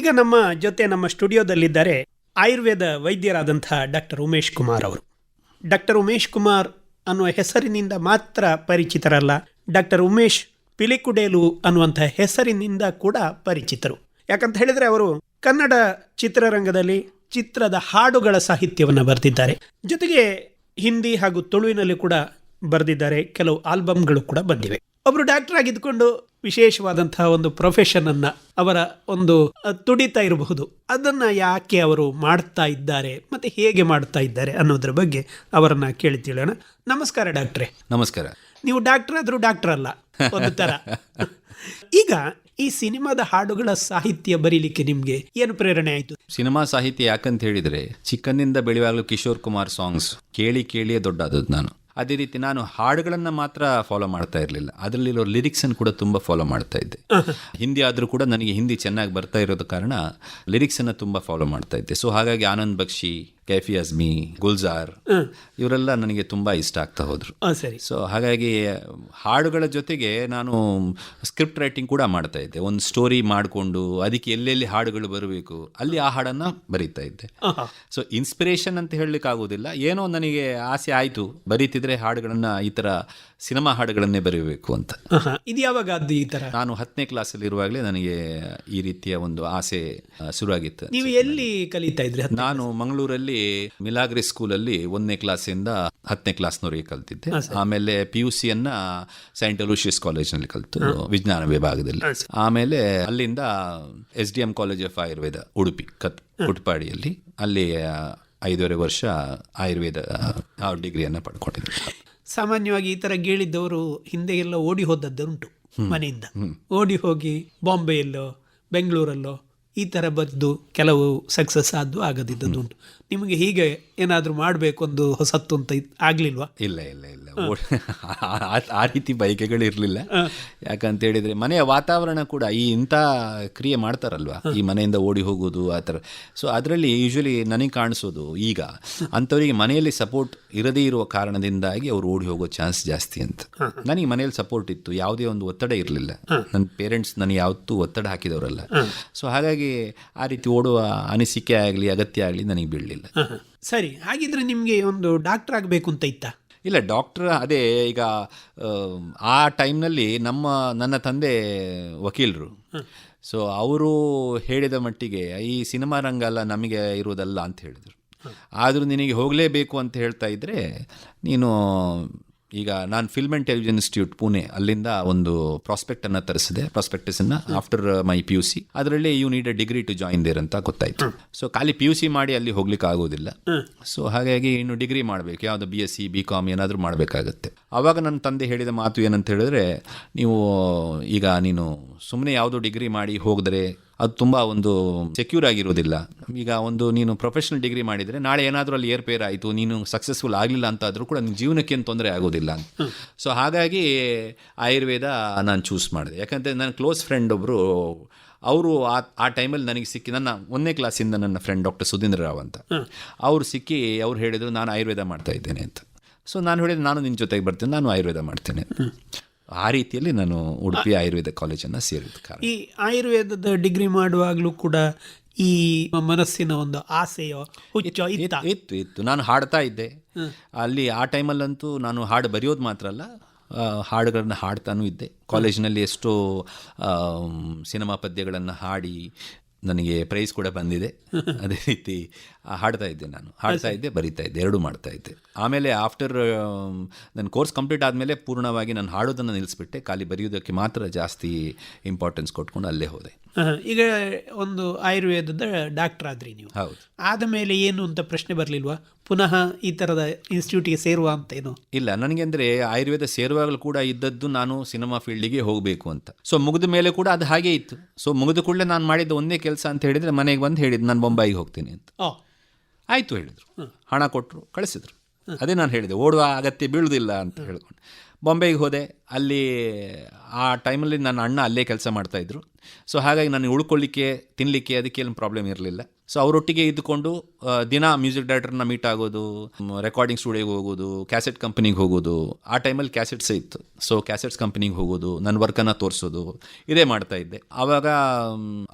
ಈಗ ನಮ್ಮ ಜೊತೆ ನಮ್ಮ ಸ್ಟುಡಿಯೋದಲ್ಲಿದ್ದಾರೆ ಆಯುರ್ವೇದ ವೈದ್ಯರಾದಂಥ ಡಾಕ್ಟರ್ ಉಮೇಶ್ ಕುಮಾರ್ ಅವರು. ಡಾಕ್ಟರ್ ಉಮೇಶ್ ಕುಮಾರ್ ಅನ್ನುವ ಹೆಸರಿನಿಂದ ಮಾತ್ರ ಪರಿಚಿತರಲ್ಲ, ಡಾಕ್ಟರ್ ಉಮೇಶ್ ಪಿಲಿಕುಡೇಲು ಅನ್ನುವಂಥ ಹೆಸರಿನಿಂದ ಕೂಡ ಪರಿಚಿತರು. ಯಾಕಂತ ಹೇಳಿದ್ರೆ ಅವರು ಕನ್ನಡ ಚಿತ್ರರಂಗದಲ್ಲಿ ಚಿತ್ರದ ಹಾಡುಗಳ ಸಾಹಿತ್ಯವನ್ನು ಬರೆದಿದ್ದಾರೆ. ಜೊತೆಗೆ ಹಿಂದಿ ಹಾಗೂ ತುಳುವಿನಲ್ಲಿ ಕೂಡ ಬರೆದಿದ್ದಾರೆ, ಕೆಲವು ಆಲ್ಬಮ್ಗಳು ಕೂಡ ಬಂದಿವೆ. ಒಬ್ರು ಡಾಕ್ಟರ್ ಆಗಿದ್ದುಕೊಂಡು ವಿಶೇಷವಾದಂತಹ ಒಂದು ಪ್ರೊಫೆಷನ್ ಅನ್ನ ಅವರ ಒಂದು ತುಡಿತಾ ಇರಬಹುದು. ಅದನ್ನ ಯಾಕೆ ಅವರು ಮಾಡ್ತಾ ಇದ್ದಾರೆ ಮತ್ತೆ ಹೇಗೆ ಮಾಡ್ತಾ ಇದ್ದಾರೆ ಅನ್ನೋದ್ರ ಬಗ್ಗೆ ಅವರನ್ನ ಕೇಳಿ ತಿಳಿಯೋಣ ನಮಸ್ಕಾರ ಡಾಕ್ಟ್ರೆ ನಮಸ್ಕಾರ. ನೀವು ಡಾಕ್ಟರ್ ಆದ್ರೂ ಡಾಕ್ಟರ್ ಅಲ್ಲ ಒಂದು ತರ. ಈಗ ಈ ಸಿನಿಮಾದ ಹಾಡುಗಳ ಸಾಹಿತ್ಯ ಬರೀಲಿಕ್ಕೆ ನಿಮ್ಗೆ ಏನು ಪ್ರೇರಣೆ ಆಯ್ತು? ಸಿನಿಮಾ ಸಾಹಿತ್ಯ ಯಾಕಂತ ಹೇಳಿದ್ರೆ ಚಿಕ್ಕಂದಿಂದ ಬೆಳೆಯುವಾಗಲೂ ಕಿಶೋರ್ ಕುಮಾರ್ ಸಾಂಗ್ಸ್ ಕೇಳಿ ಕೇಳಿಯೇ ದೊಡ್ಡಾದದ್ದು ನಾನು. ಅದೇ ರೀತಿ ನಾನು ಹಾಡುಗಳನ್ನ ಮಾತ್ರ ಫಾಲೋ ಮಾಡ್ತಾ ಇರಲಿಲ್ಲ. ಅದರಲ್ಲಿರೋ ಲಿರಿಕ್ಸ್ ಅನ್ನು ಕೂಡ ತುಂಬಾ ಫಾಲೋ ಮಾಡ್ತಾ ಇದ್ದೆ. ಹಿಂದಿ ಆದರೂ ಕೂಡ ನನಗೆ ಹಿಂದಿ ಚೆನ್ನಾಗಿ ಬರ್ತಾ ಇರೋದ ಕಾರಣ ಲಿರಿಕ್ಸ್ ತುಂಬ ತುಂಬಾ ಫಾಲೋ ಮಾಡ್ತಾ ಇದ್ದೆ. ಸೊ ಹಾಗಾಗಿ ಆನಂದ್ ಬಕ್ಷಿ ಕೈಫಿ ಅಜ್ಮಿ ಗುಲ್ಜಾರ್ ಇವರೆಲ್ಲ ನನಗೆ ತುಂಬ ಇಷ್ಟ ಆಗ್ತಾ ಹೋದರು. ಸರಿ. ಸೊ ಹಾಗಾಗಿ ಹಾಡುಗಳ ಜೊತೆಗೆ ನಾನು ಸ್ಕ್ರಿಪ್ಟ್ ರೈಟಿಂಗ್ ಕೂಡ ಮಾಡ್ತಾ ಇದ್ದೆ. ಒಂದು ಸ್ಟೋರಿ ಮಾಡಿಕೊಂಡು ಅದಕ್ಕೆ ಎಲ್ಲೆಲ್ಲಿ ಹಾಡುಗಳು ಬರಬೇಕು ಅಲ್ಲಿ ಆ ಹಾಡನ್ನು ಬರೀತಾ ಇದ್ದೆ. ಸೊ ಇನ್ಸ್ಪಿರೇಷನ್ ಅಂತ ಹೇಳಲಿಕ್ಕೆ ಆಗೋದಿಲ್ಲ. ಏನೋ ನನಗೆ ಆಸೆ ಆಯಿತು ಬರೀತಿದ್ರೆ ಹಾಡುಗಳನ್ನು ಈ ಥರ ಸಿನಿಮಾ ಹಾಡುಗಳನ್ನೇ ಬರೀಬೇಕು ಅಂತ. ಇದು ಯಾವಾಗ ಅದು ಈ ಥರ ನಾನು ಹತ್ತನೇ ಕ್ಲಾಸಲ್ಲಿ ಇರುವಾಗಲೇ ನನಗೆ ಈ ರೀತಿಯ ಒಂದು ಆಸೆ ಶುರುವಾಗಿತ್ತು. ನೀವು ಎಲ್ಲಿ ಕಲಿತಾ ಇದ್ರಿ ನಾನು ಮಂಗಳೂರಲ್ಲಿ ಮಿಲಾಗ್ರಿ ಸ್ಕೂಲಲ್ಲಿ ಒಂದನೇ ಕ್ಲಾಸಿಂದ ಹತ್ತನೇ ಕ್ಲಾಸ್ನವರೆಗೆ ಕಲ್ತಿದ್ದೆ. ಆಮೇಲೆ ಪಿ ಯು ಸಿಯನ್ನ ಸೈಂಟ್ ಅಲೂಷಿಯಸ್ ಕಾಲೇಜ್ನಲ್ಲಿ ಕಲಿತು ವಿಜ್ಞಾನ ವಿಭಾಗದಲ್ಲಿ. ಆಮೇಲೆ ಅಲ್ಲಿಂದ S D M college of Ayurveda Udupi ಕತ್ ಕುಟ್ಪಾಡಿಯಲ್ಲಿ ಅಲ್ಲಿ ಐದೂವರೆ ವರ್ಷ ಆಯುರ್ವೇದ ಡಿಗ್ರಿಯನ್ನು ಪಡ್ಕೊಂಡಿದ್ದೆ. ಸಾಮಾನ್ಯವಾಗಿ ಈ ತರ ಗೇಳಿದ್ದವರು ಹಿಂದೆ ಎಲ್ಲ ಓಡಿ ಹೋದದ್ದುಂಟು ಮನೆಯಿಂದ. ಓಡಿ ಹೋಗಿ ಬಾಂಬೆಯಲ್ಲೋ ಬೆಂಗಳೂರಲ್ಲೋ ಈ ತರ ಬದ್ದು ಕೆಲವು ಸಕ್ಸಸ್ ಆದ್ದು ಆಗದಿದ್ದದ್ದುಂಟು. ನಿಮಗೆ ಹೀಗೆ ಏನಾದರೂ ಮಾಡಬೇಕು ಒಂದು ಹೊಸತ್ತು ಅಂತ ಆಗಲಿಲ್ವಾ? ಇಲ್ಲ ಇಲ್ಲ ಇಲ್ಲ. ಆ- ಆ ರೀತಿ ಬೈಕೆಗಳು ಇರಲಿಲ್ಲ. ಯಾಕಂತ ಹೇಳಿದ್ರೆ ಮನೆಯ ವಾತಾವರಣ ಕೂಡ ಈ ಇಂಥ ಕ್ರಿಯೆ ಮಾಡ್ತಾರಲ್ವಾ? ಈ ಮನೆಯಿಂದ ಓಡಿ ಹೋಗೋದು ಆ ಥರ. ಸೊ ಅದರಲ್ಲಿ ಯೂಶ್ವಲಿ ನನಗೆ ಕಾಣಿಸೋದು ಈಗ ಅಂಥವರಿಗೆ ಮನೆಯಲ್ಲಿ ಸಪೋರ್ಟ್ ಇರದೇ ಇರುವ ಕಾರಣದಿಂದಾಗಿ ಅವರು ಓಡಿ ಹೋಗೋ ಚಾನ್ಸ್ ಜಾಸ್ತಿ ಅಂತ. ನನಗೆ ಮನೆಯಲ್ಲಿ ಸಪೋರ್ಟ್ ಇತ್ತು ಯಾವುದೇ ಒಂದು ಒತ್ತಡ ಇರಲಿಲ್ಲ. ನನ್ನ ಪೇರೆಂಟ್ಸ್ ನನಗೆ ಯಾವತ್ತೂ ಒತ್ತಡ ಹಾಕಿದವರಲ್ಲ. ಸೊ ಹಾಗಾಗಿ ಆ ರೀತಿ ಓಡುವ ಅನಿಸಿಕೆ ಆಗಲಿ ಅಗತ್ಯ ಆಗಲಿ ನನಗೆ ಬೀಳಲಿಲ್ಲ. ಆಹಾ. ಸರಿ ಹಾಗಿದ್ರೆ ನಿಮಗೆ ಒಂದು ಡಾಕ್ಟರ್ ಆಗಬೇಕು ಅಂತ ಇತ್ತಾ? ಇಲ್ಲ ಡಾಕ್ಟರ್ ಅದೇ ಈಗ ಆ ಟೈಮ್ನಲ್ಲಿ ನಮ್ಮ ನನ್ನ ತಂದೆ ವಕೀಲರು. ಸೊ ಅವರು ಹೇಳಿದ ಮಟ್ಟಿಗೆ ಈ ಸಿನಿಮಾ ರಂಗ ಎಲ್ಲ ನಮಗೆ ಇರುವುದಲ್ಲ ಅಂತ ಹೇಳಿದರು. ಆದರೂ ನಿನಗೆ ಹೋಗಲೇಬೇಕು ಅಂತ ಹೇಳ್ತಾ ಇದ್ದರೆ ನೀನು ಈಗ ನಾನು film and television institute Pune ಅಲ್ಲಿಂದ ಒಂದು ಪ್ರಾಸ್ಪೆಕ್ಟನ್ನು ತರಿಸಿದೆ. ಪ್ರಾಸ್ಪೆಕ್ಟಸನ್ನು after my P U C ಅದರಲ್ಲಿ you need a degree to join there ಅಂತ ಗೊತ್ತಾಯಿತು. ಸೊ ಖಾಲಿ ಪಿ ಯು ಸಿ ಮಾಡಿ ಅಲ್ಲಿ ಹೋಗ್ಲಿಕ್ಕೆ ಆಗೋದಿಲ್ಲ. ಸೊ ಹಾಗಾಗಿ ಇನ್ನು ಡಿಗ್ರಿ ಮಾಡಬೇಕು. ಯಾವುದು B S C B com ಏನಾದರೂ ಮಾಡಬೇಕಾಗತ್ತೆ. ಆವಾಗ ನನ್ನ ತಂದೆ ಹೇಳಿದ ಮಾತು ಏನಂತ ಹೇಳಿದ್ರೆ ನೀವು ಈಗ ನೀನು ಸುಮ್ಮನೆ ಯಾವುದು ಡಿಗ್ರಿ ಮಾಡಿ ಹೋಗಿದ್ರೆ ಅದು ತುಂಬ ಒಂದು ಸೆಕ್ಯೂರ್ ಆಗಿರೋದಿಲ್ಲ. ಈಗ ಒಂದು ನೀನು ಪ್ರೊಫೆಷನಲ್ ಡಿಗ್ರಿ ಮಾಡಿದರೆ ನಾಳೆ ಏನಾದರೂ ಅಲ್ಲಿ ಏರ್ಪೇರ್ ಆಯಿತು ನೀನು ಸಕ್ಸಸ್ಫುಲ್ ಆಗಲಿಲ್ಲ ಅಂತ ಆದರೂ ಕೂಡ ನಿನ್ನ ಜೀವನಕ್ಕೆ ಏನು ತೊಂದರೆ ಆಗೋದಿಲ್ಲ ಅಂತ. ಸೊ ಹಾಗಾಗಿ ಆಯುರ್ವೇದ ನಾನು ಚೂಸ್ ಮಾಡಿದೆ. ಯಾಕಂದರೆ ನನ್ನ ಕ್ಲೋಸ್ ಫ್ರೆಂಡ್ ಒಬ್ಬರು ಅವರು ಆ ಆ ಟೈಮಲ್ಲಿ ನನಗೆ ಸಿಕ್ಕಿ ನನ್ನ ಒಂದನೇ ಕ್ಲಾಸಿಂದ ನನ್ನ ಫ್ರೆಂಡ್ ಡಾಕ್ಟರ್ ಸುಧೀಂದ್ರ ರಾವ್ ಅಂತ. ಅವರು ಸಿಕ್ಕಿ ಅವ್ರು ಹೇಳಿದರು ನಾನು ಆಯುರ್ವೇದ ಮಾಡ್ತಾ ಇದ್ದೇನೆ ಅಂತ. ಸೊ ನಾನು ಹೇಳಿದೆ ನಾನು ನಿನ್ನ ಜೊತೆಗೆ ಬರ್ತೇನೆ ನಾನು ಆಯುರ್ವೇದ ಮಾಡ್ತೇನೆ ಆ ರೀತಿಯಲ್ಲಿ ನಾನು ಉಡುಪಿ ಆಯುರ್ವೇದ ಕಾಲೇಜನ್ನು ಸೇರಿದ ಕಾರಣ. ಈ ಆಯುರ್ವೇದದ ಡಿಗ್ರಿ ಮಾಡುವಾಗಲೂ ಕೂಡ ಈ ಮನಸ್ಸಿನ ಒಂದು ಆಸೆಯೋ ಹುಚ್ಚೋ ಇತ್ತ ಇತ್ತು? ನಾನು ಹಾಡ್ತಾ ಇದ್ದೆ. ಅಲ್ಲಿ ಆ ಟೈಮಲ್ಲಂತೂ ನಾನು ಹಾಡು ಬರೆಯೋದು ಮಾತ್ರ ಅಲ್ಲ ಹಾಡುಗಳನ್ನು ಹಾಡ್ತಾನೂ ಇದ್ದೆ. ಕಾಲೇಜಿನಲ್ಲಿ ಎಷ್ಟೋ ಸಿನಿಮಾ ಪದ್ಯಗಳನ್ನು ಹಾಡಿ ನನಗೆ ಪ್ರೈಸ್ ಕೂಡ ಬಂದಿದೆ. ಅದೇ ರೀತಿ ಹಾಡ್ತಾ ಇದ್ದೆ ನಾನು. ಹಾಡ್ತಾ ಇದ್ದೆ ಬರಿತಾ ಇದ್ದೆ ಎರಡೂ ಮಾಡ್ತಾ ಇದ್ದೆ. ಆಮೇಲೆ ಆಫ್ಟರ್ ನನ್ನ ಕೋರ್ಸ್ ಕಂಪ್ಲೀಟ್ ಆದಮೇಲೆ ಪೂರ್ಣವಾಗಿ ನಾನು ಹಾಡೋದನ್ನು ನಿಲ್ಲಿಸ್ಬಿಟ್ಟೆ ಖಾಲಿ ಬರೆಯೋದಕ್ಕೆ ಮಾತ್ರ ಜಾಸ್ತಿ ಇಂಪಾರ್ಟೆನ್ಸ್ ಕೊಟ್ಕೊಂಡು ಅಲ್ಲೇ ಹೋದೆ. ಈಗ ಒಂದು ಆಯುರ್ವೇದದ ಡಾಕ್ಟರ್ ಆದ್ರಿ ನೀವು. ಹೌದು. ಆದ ಮೇಲೆ ಏನು ಅಂತ ಪ್ರಶ್ನೆ ಬರಲಿಲ್ವಾ? ಪುನಃ ಈ ಥರದ ಇನ್ಸ್ಟಿಟ್ಯೂಟ್ಗೆ ಸೇರುವ ಅಂತ ಏನು ಇಲ್ಲ ನನಗೆ ಅಂದರೆ ಆಯುರ್ವೇದ ಸೇರುವಾಗಲೂ ಕೂಡ ಇದ್ದದ್ದು ನಾನು ಸಿನಿಮಾ ಫೀಲ್ಡಿಗೆ ಹೋಗಬೇಕು ಅಂತ. ಸೊ ಮುಗಿದ ಮೇಲೆ ಕೂಡ ಅದು ಹಾಗೆ ಇತ್ತು. ಸೊ ಮುಗಿದ ಕೂಡಲೇ ನಾನು ಮಾಡಿದ ಒಂದೇ ಕೆಲಸ ಅಂತ ಹೇಳಿದರೆ ಮನೆಗೆ ಬಂದು ಹೇಳಿದ್ದು ನಾನು ಬೊಂಬಾಯಿಗೆ ಹೋಗ್ತೀನಿ ಅಂತ. ಓ ಆಯಿತು ಹೇಳಿದರು. ಹಣ ಕೊಟ್ಟರು ಕಳಿಸಿದರು. ಅದೇ ನಾನು ಹೇಳಿದೆ ಓಡುವ ಅಗತ್ಯ ಬೀಳುವುದಿಲ್ಲ ಅಂತ ಹೇಳ್ಕೊಂಡು. ಬಾಂಬೆಗೆ ಹೋದೆ ಅಲ್ಲಿ ಆ ಟೈಮಲ್ಲಿ ನನ್ನ ಅಣ್ಣ ಅಲ್ಲೇ ಕೆಲಸ ಮಾಡ್ತಾಯಿದ್ರು ಸೊ ಹಾಗಾಗಿ ನಾನು ಉಳ್ಕೊಳ್ಳಿಕ್ಕೆ ತಿನ್ನಲಿಕ್ಕೆ ಅದಕ್ಕೆ ಏನು ಪ್ರಾಬ್ಲಮ್ ಇರಲಿಲ್ಲ. ಸೊ ಅವರೊಟ್ಟಿಗೆ ಇದ್ದುಕೊಂಡು ದಿನ ಮ್ಯೂಸಿಕ್ ಡೈರೆಕ್ಟರ್ನ ಮೀಟ್ ಆಗೋದು ರೆಕಾರ್ಡಿಂಗ್ ಸ್ಟುಡಿಯೋಗೆ ಹೋಗೋದು ಕ್ಯಾಸೆಟ್ ಕಂಪ್ನಿಗೆ ಹೋಗೋದು ಆ ಟೈಮಲ್ಲಿ ಕ್ಯಾಸೆಟ್ಸೇ ಇತ್ತು. ಸೊ ಕ್ಯಾಸೆಟ್ಸ್ ಕಂಪ್ನಿಗೆ ಹೋಗೋದು ನನ್ನ ವರ್ಕನ್ನು ತೋರಿಸೋದು ಇದೇ ಮಾಡ್ತಾ ಇದ್ದೆ. ಆವಾಗ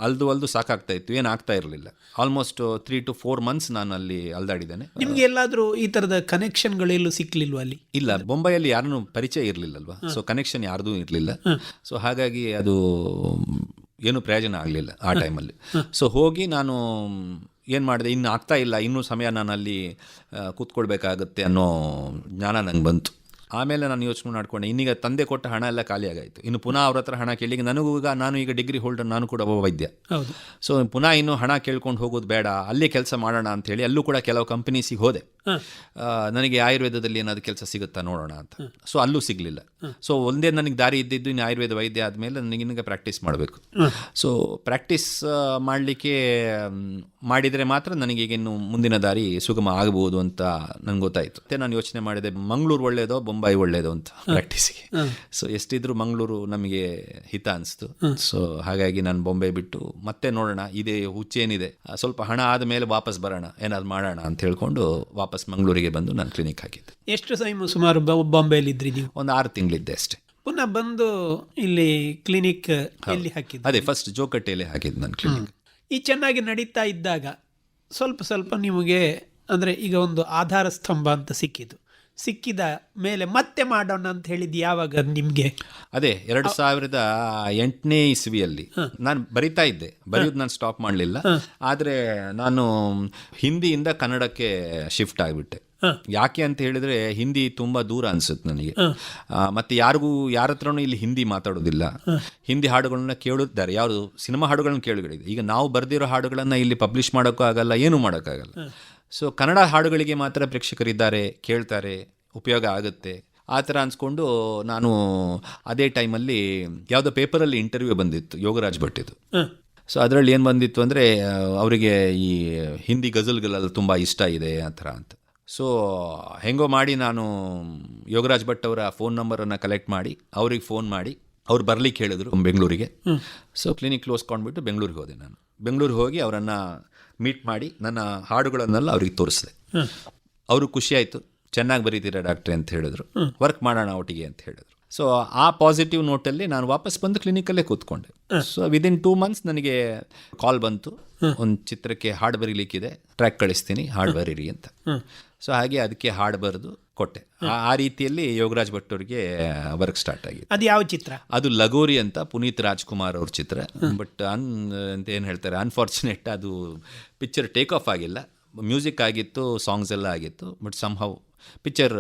ಅಲ್ದು ಅಲ್ದು ಸಾಕಾಗ್ತಾ ಇತ್ತು ಏನು ಆಗ್ತಾ ಇರಲಿಲ್ಲ. Almost three to four months ನಾನು ಅಲ್ಲಿ ಅಲ್ದಾಡಿದ್ದೇನೆ. ನಿಮ್ಗೆ ಎಲ್ಲಾದ್ರೂ ಈ ತರದ ಕನೆಕ್ಷನ್ಗಳೆಲ್ಲೂ ಸಿಕ್ಲಿಲ್ವಾ ಅಲ್ಲಿ? ಇಲ್ಲ ಬೊಂಬೈಯಲ್ಲಿ ಯಾರನ್ನೂ ಪರಿಚಯ ಇರಲಿಲ್ಲಲ್ವಾ? ಸೊ ಕನೆಕ್ಷನ್ ಯಾರ್ದೂ ಇರಲಿಲ್ಲ. ಸೊ ಹಾಗಾಗಿ ಅದು ಏನು ಪ್ರಯೋಜನ ಆಗಲಿಲ್ಲ ಆ ಟೈಮಲ್ಲಿ. ಸೊ ಹೋಗಿ ನಾನು ಏನು ಮಾಡಿದೆ? ಇನ್ನು ಆಗ್ತಾ ಇಲ್ಲ. ಇನ್ನೂ ಸಮಯ ನಾನು ಅಲ್ಲಿ ಕೂತ್ಕೊಳ್ಬೇಕಾಗತ್ತೆ ಅನ್ನೋ ಜ್ಞಾನ ನಂಗೆ ಬಂತು. ಆಮೇಲೆ ನಾನು ಯೋಚನೆ ಮಾಡ್ಕೊಂಡೆ ಇನ್ನೀಗ ತಂದೆ ಕೊಟ್ಟ ಹಣ ಎಲ್ಲ ಖಾಲಿ ಆಗಾಯಿತು. ಇನ್ನು ಪುನಃ ಅವ್ರ ಹತ್ರ ಹಣ ಕೇಳಿ ನನಗೂ ಈಗ ನಾನು ಈಗ ಡಿಗ್ರಿ ಹೋಲ್ಡರ್ ನಾನು ಕೂಡ ಒಬ್ಬ ವೈದ್ಯ. ಸೊ ಪುನಃ ಇನ್ನು ಹಣ ಕೇಳ್ಕೊಂಡು ಹೋಗೋದು ಬೇಡ ಅಲ್ಲೇ ಕೆಲಸ ಮಾಡೋಣ ಅಂತ ಹೇಳಿ ಅಲ್ಲೂ ಕೂಡ ಕೆಲವು ಕಂಪನೀಸಿಗೆ ಹೋದೆ. ನನಗೆ ಆಯುರ್ವೇದದಲ್ಲಿ ಏನಾದರೂ ಕೆಲಸ ಸಿಗುತ್ತಾ ನೋಡೋಣ ಅಂತ. ಸೊ ಅಲ್ಲೂ ಸಿಗಲಿಲ್ಲ. ಸೊ ಒಂದೇ ನನಗೆ ದಾರಿ ಇದ್ದಿದ್ದು ಇನ್ನು ಆಯುರ್ವೇದ ವೈದ್ಯ ಆದಮೇಲೆ ನನಗೆ ಇನ್ನೀಗ ಪ್ರಾಕ್ಟೀಸ್ ಮಾಡಬೇಕು. ಸೊ ಪ್ರಾಕ್ಟೀಸ್ ಮಾಡಲಿಕ್ಕೆ ಮಾಡಿದರೆ ಮಾತ್ರ ನನಗೆ ಈಗ ಇನ್ನು ಮುಂದಿನ ದಾರಿ ಸುಗಮ ಆಗಬಹುದು ಅಂತ ನನಗೆ ಗೊತ್ತಾಯಿತು. ಮತ್ತೆ ನಾನು ಯೋಚನೆ ಮಾಡಿದೆ ಮಂಗಳೂರು ಒಳ್ಳೇದೋ ಬೊಂಬೈ ಒಳ್ಳೇದು ಅಂತ ಪ್ರಾಕ್ಟೀಸಿಗೆ ಸೊ ಎಷ್ಟಿದ್ರು ಮಂಗಳೂರು ನಮಗೆ ಹಿತ ಅನಿಸ್ತು. ಸೊ ಹಾಗಾಗಿ ನಾನು ಬೊಂಬೆ ಬಿಟ್ಟು ಮತ್ತೆ ನೋಡೋಣ ಇದೇ ಹುಚ್ಚೇನಿದೆ. ಸ್ವಲ್ಪ ಹಣ ಆದ ಮೇಲೆ ವಾಪಸ್ ಬರೋಣ ಏನಾದ್ರು ಮಾಡೋಣ ಅಂತ ಹೇಳ್ಕೊಂಡು ವಾಪಸ್ ಮಂಗಳೂರಿಗೆ ಬಂದು ನಾನು ಕ್ಲಿನಿಕ್ ಹಾಕಿದ್ದೆ. ಎಷ್ಟು ಸಮಯ ಸುಮಾರು ಬಾಂಬೆಯಲ್ಲಿ ಇದ್ರಿ ನೀವು? ಒಂದು ಆರು ತಿಂಗಳಿದ್ದೆ ಅಷ್ಟೇ. ಪುನಃ ಬಂದು ಇಲ್ಲಿ ಕ್ಲಿನಿಕ್ ಎಲ್ಲಿ ಹಾಕಿದ್ದು? ಅದೇ ಫಸ್ಟ್ ಜೋಕಟ್ಟೆಯಲ್ಲಿ ಹಾಕಿದ್ದು ನಾನು ಕ್ಲಿನಿಕ್ ಈ ಚೆನ್ನಾಗಿ ನಡೀತಾ ಇದ್ದಾಗ ಸ್ವಲ್ಪ ಸ್ವಲ್ಪ ನಿಮಗೆ ಅಂದರೆ ಈಗ ಒಂದು ಆಧಾರ ಸ್ತಂಭ ಅಂತ ಸಿಕ್ಕಿತು ಸಿಕ್ಕಿದ ಮೇಲೆ ಮತ್ತೆ ಮಾಡೋಣ ಅಂತ ಹೇಳಿದ್ದು ಯಾವಾಗ ನಿಮಗೆ? ಅದೇ ಎರಡು ಸಾವಿರದ ಎಂಟನೇ ಇಸ್ವಿಯಲ್ಲಿ. ನಾನು ಬರಿತಾ ಇದ್ದೆ. ಬರೆಯೋದು ನಾನು ಸ್ಟಾಪ್ ಮಾಡಲಿಲ್ಲ. ಆದರೆ ನಾನು ಹಿಂದಿಯಿಂದ ಕನ್ನಡಕ್ಕೆ ಶಿಫ್ಟ್ ಆಗಿಬಿಟ್ಟೆ. ಯಾಕೆ ಅಂತ ಹೇಳಿದ್ರೆ ಹಿಂದಿ ತುಂಬಾ ದೂರ ಅನ್ಸುತ್ತೆ ನನಗೆ. ಮತ್ತೆ ಯಾರಿಗೂ ಯಾರ ಹತ್ರನೂ ಇಲ್ಲಿ ಹಿಂದಿ ಮಾತಾಡೋದಿಲ್ಲ. ಹಿಂದಿ ಹಾಡುಗಳನ್ನ ಕೇಳುತ್ತಾರೆ. ಯಾರು ಸಿನಿಮಾ ಹಾಡುಗಳನ್ನ ಕೇಳಿಗಳಿದೆ. ಈಗ ನಾವು ಬರೆದಿರೋ ಹಾಡುಗಳನ್ನ ಇಲ್ಲಿ ಪಬ್ಲಿಷ್ ಮಾಡೋಕ್ಕೂ ಆಗಲ್ಲ ಏನೂ ಮಾಡೋಕ್ಕಾಗಲ್ಲ. ಸೊ ಕನ್ನಡ ಹಾಡುಗಳಿಗೆ ಮಾತ್ರ ಪ್ರೇಕ್ಷಕರಿದ್ದಾರೆ ಕೇಳ್ತಾರೆ ಉಪಯೋಗ ಆಗುತ್ತೆ. ಆ ಥರ ಅನ್ಸ್ಕೊಂಡು ನಾನು ಅದೇ ಟೈಮಲ್ಲಿ ಯಾವುದೋ ಪೇಪರಲ್ಲಿ ಇಂಟರ್ವ್ಯೂ ಬಂದಿತ್ತು ಯೋಗರಾಜ್ ಭಟ್ಟಿದು ಸೊ ಅದರಲ್ಲಿ ಏನು ಬಂದಿತ್ತು ಅಂದರೆ ಅವರಿಗೆ ಈ ಹಿಂದಿ ಗಜಲ್ಗಳೆಲ್ಲ ತುಂಬ ಇಷ್ಟ ಇದೆ ಆ ಥರ ಅಂತ. ಸೊ ಹೆಂಗೋ ಮಾಡಿ ನಾನು ಯೋಗರಾಜ್ ಭಟ್ ಅವರ ಫೋನ್ ನಂಬರನ್ನು ಕಲೆಕ್ಟ್ ಮಾಡಿ ಅವ್ರಿಗೆ ಫೋನ್ ಮಾಡಿ ಅವ್ರು ಬರ್ಲಿಕ್ಕೆ ಹೇಳಿದ್ರು ಬೆಂಗಳೂರಿಗೆ. ಸೊ ಕ್ಲಿನಿಕ್ ಕ್ಲೋಸ್ ಕೊಂಡ್ಬಿಟ್ಟು ಬೆಂಗಳೂರಿಗೆ ಹೋದೆ ನಾನು. ಬೆಂಗಳೂರಿಗೆ ಹೋಗಿ ಅವರನ್ನು ಮೀಟ್ ಮಾಡಿ ನನ್ನ ಹಾಡುಗಳನ್ನೆಲ್ಲ ಅವ್ರಿಗೆ ತೋರಿಸಿದೆ. ಅವರು ಖುಷಿಯಾಯಿತು ಚೆನ್ನಾಗಿ ಬರೀತೀರಾ ಡಾಕ್ಟ್ರೆ ಅಂತ ಹೇಳಿದ್ರು. ವರ್ಕ್ ಮಾಡೋಣ ಒಟ್ಟಿಗೆ ಅಂತ ಹೇಳಿದ್ರು. ಸೊ ಆ ಪಾಸಿಟಿವ್ ನೋಟಲ್ಲಿ ನಾನು ವಾಪಸ್ ಬಂದು ಕ್ಲಿನಿಕಲ್ಲೇ ಕೂತ್ಕೊಂಡೆ. ಸೊ ವಿದಿನ್ ಟೂ ಮಂತ್ಸ್ ನನಗೆ ಕಾಲ್ ಬಂತು. ಒಂದು ಚಿತ್ರಕ್ಕೆ ಹಾಡು ಬರೀಲಿಕ್ಕಿದೆ. ಟ್ರ್ಯಾಕ್ ಕಳಿಸ್ತೀನಿ, ಹಾಡು ಬರೀರಿ ಅಂತ. ಸೊ ಹಾಗೆ ಅದಕ್ಕೆ ಹಾಡು ಬರೆದು ಕೊಟ್ಟೆ. ಆ- ರೀತಿಯಲ್ಲಿ ಯೋಗರಾಜ್ ಭಟ್ ಅವ್ರಿಗೆ ವರ್ಕ್ ಸ್ಟಾರ್ಟ್ ಆಗಿದೆ ಅದು ಯಾವ ಚಿತ್ರ? ಅದು ಲಗೋರಿ ಅಂತ ಪುನೀತ್ ರಾಜ್ಕುಮಾರ್ ಅವ್ರ ಚಿತ್ರ. ಬಟ್ ಅನ್ ಅಂತ ಏನು ಹೇಳ್ತಾರೆ ಅನ್ಫಾರ್ಚುನೇಟ್ ಅದು ಪಿಕ್ಚರ್ ಟೇಕ್ ಆಫ್ ಆಗಿಲ್ಲ. ಮ್ಯೂಸಿಕ್ ಆಗಿತ್ತು ಸಾಂಗ್ಸ್ ಎಲ್ಲ ಆಗಿತ್ತು but somehow picture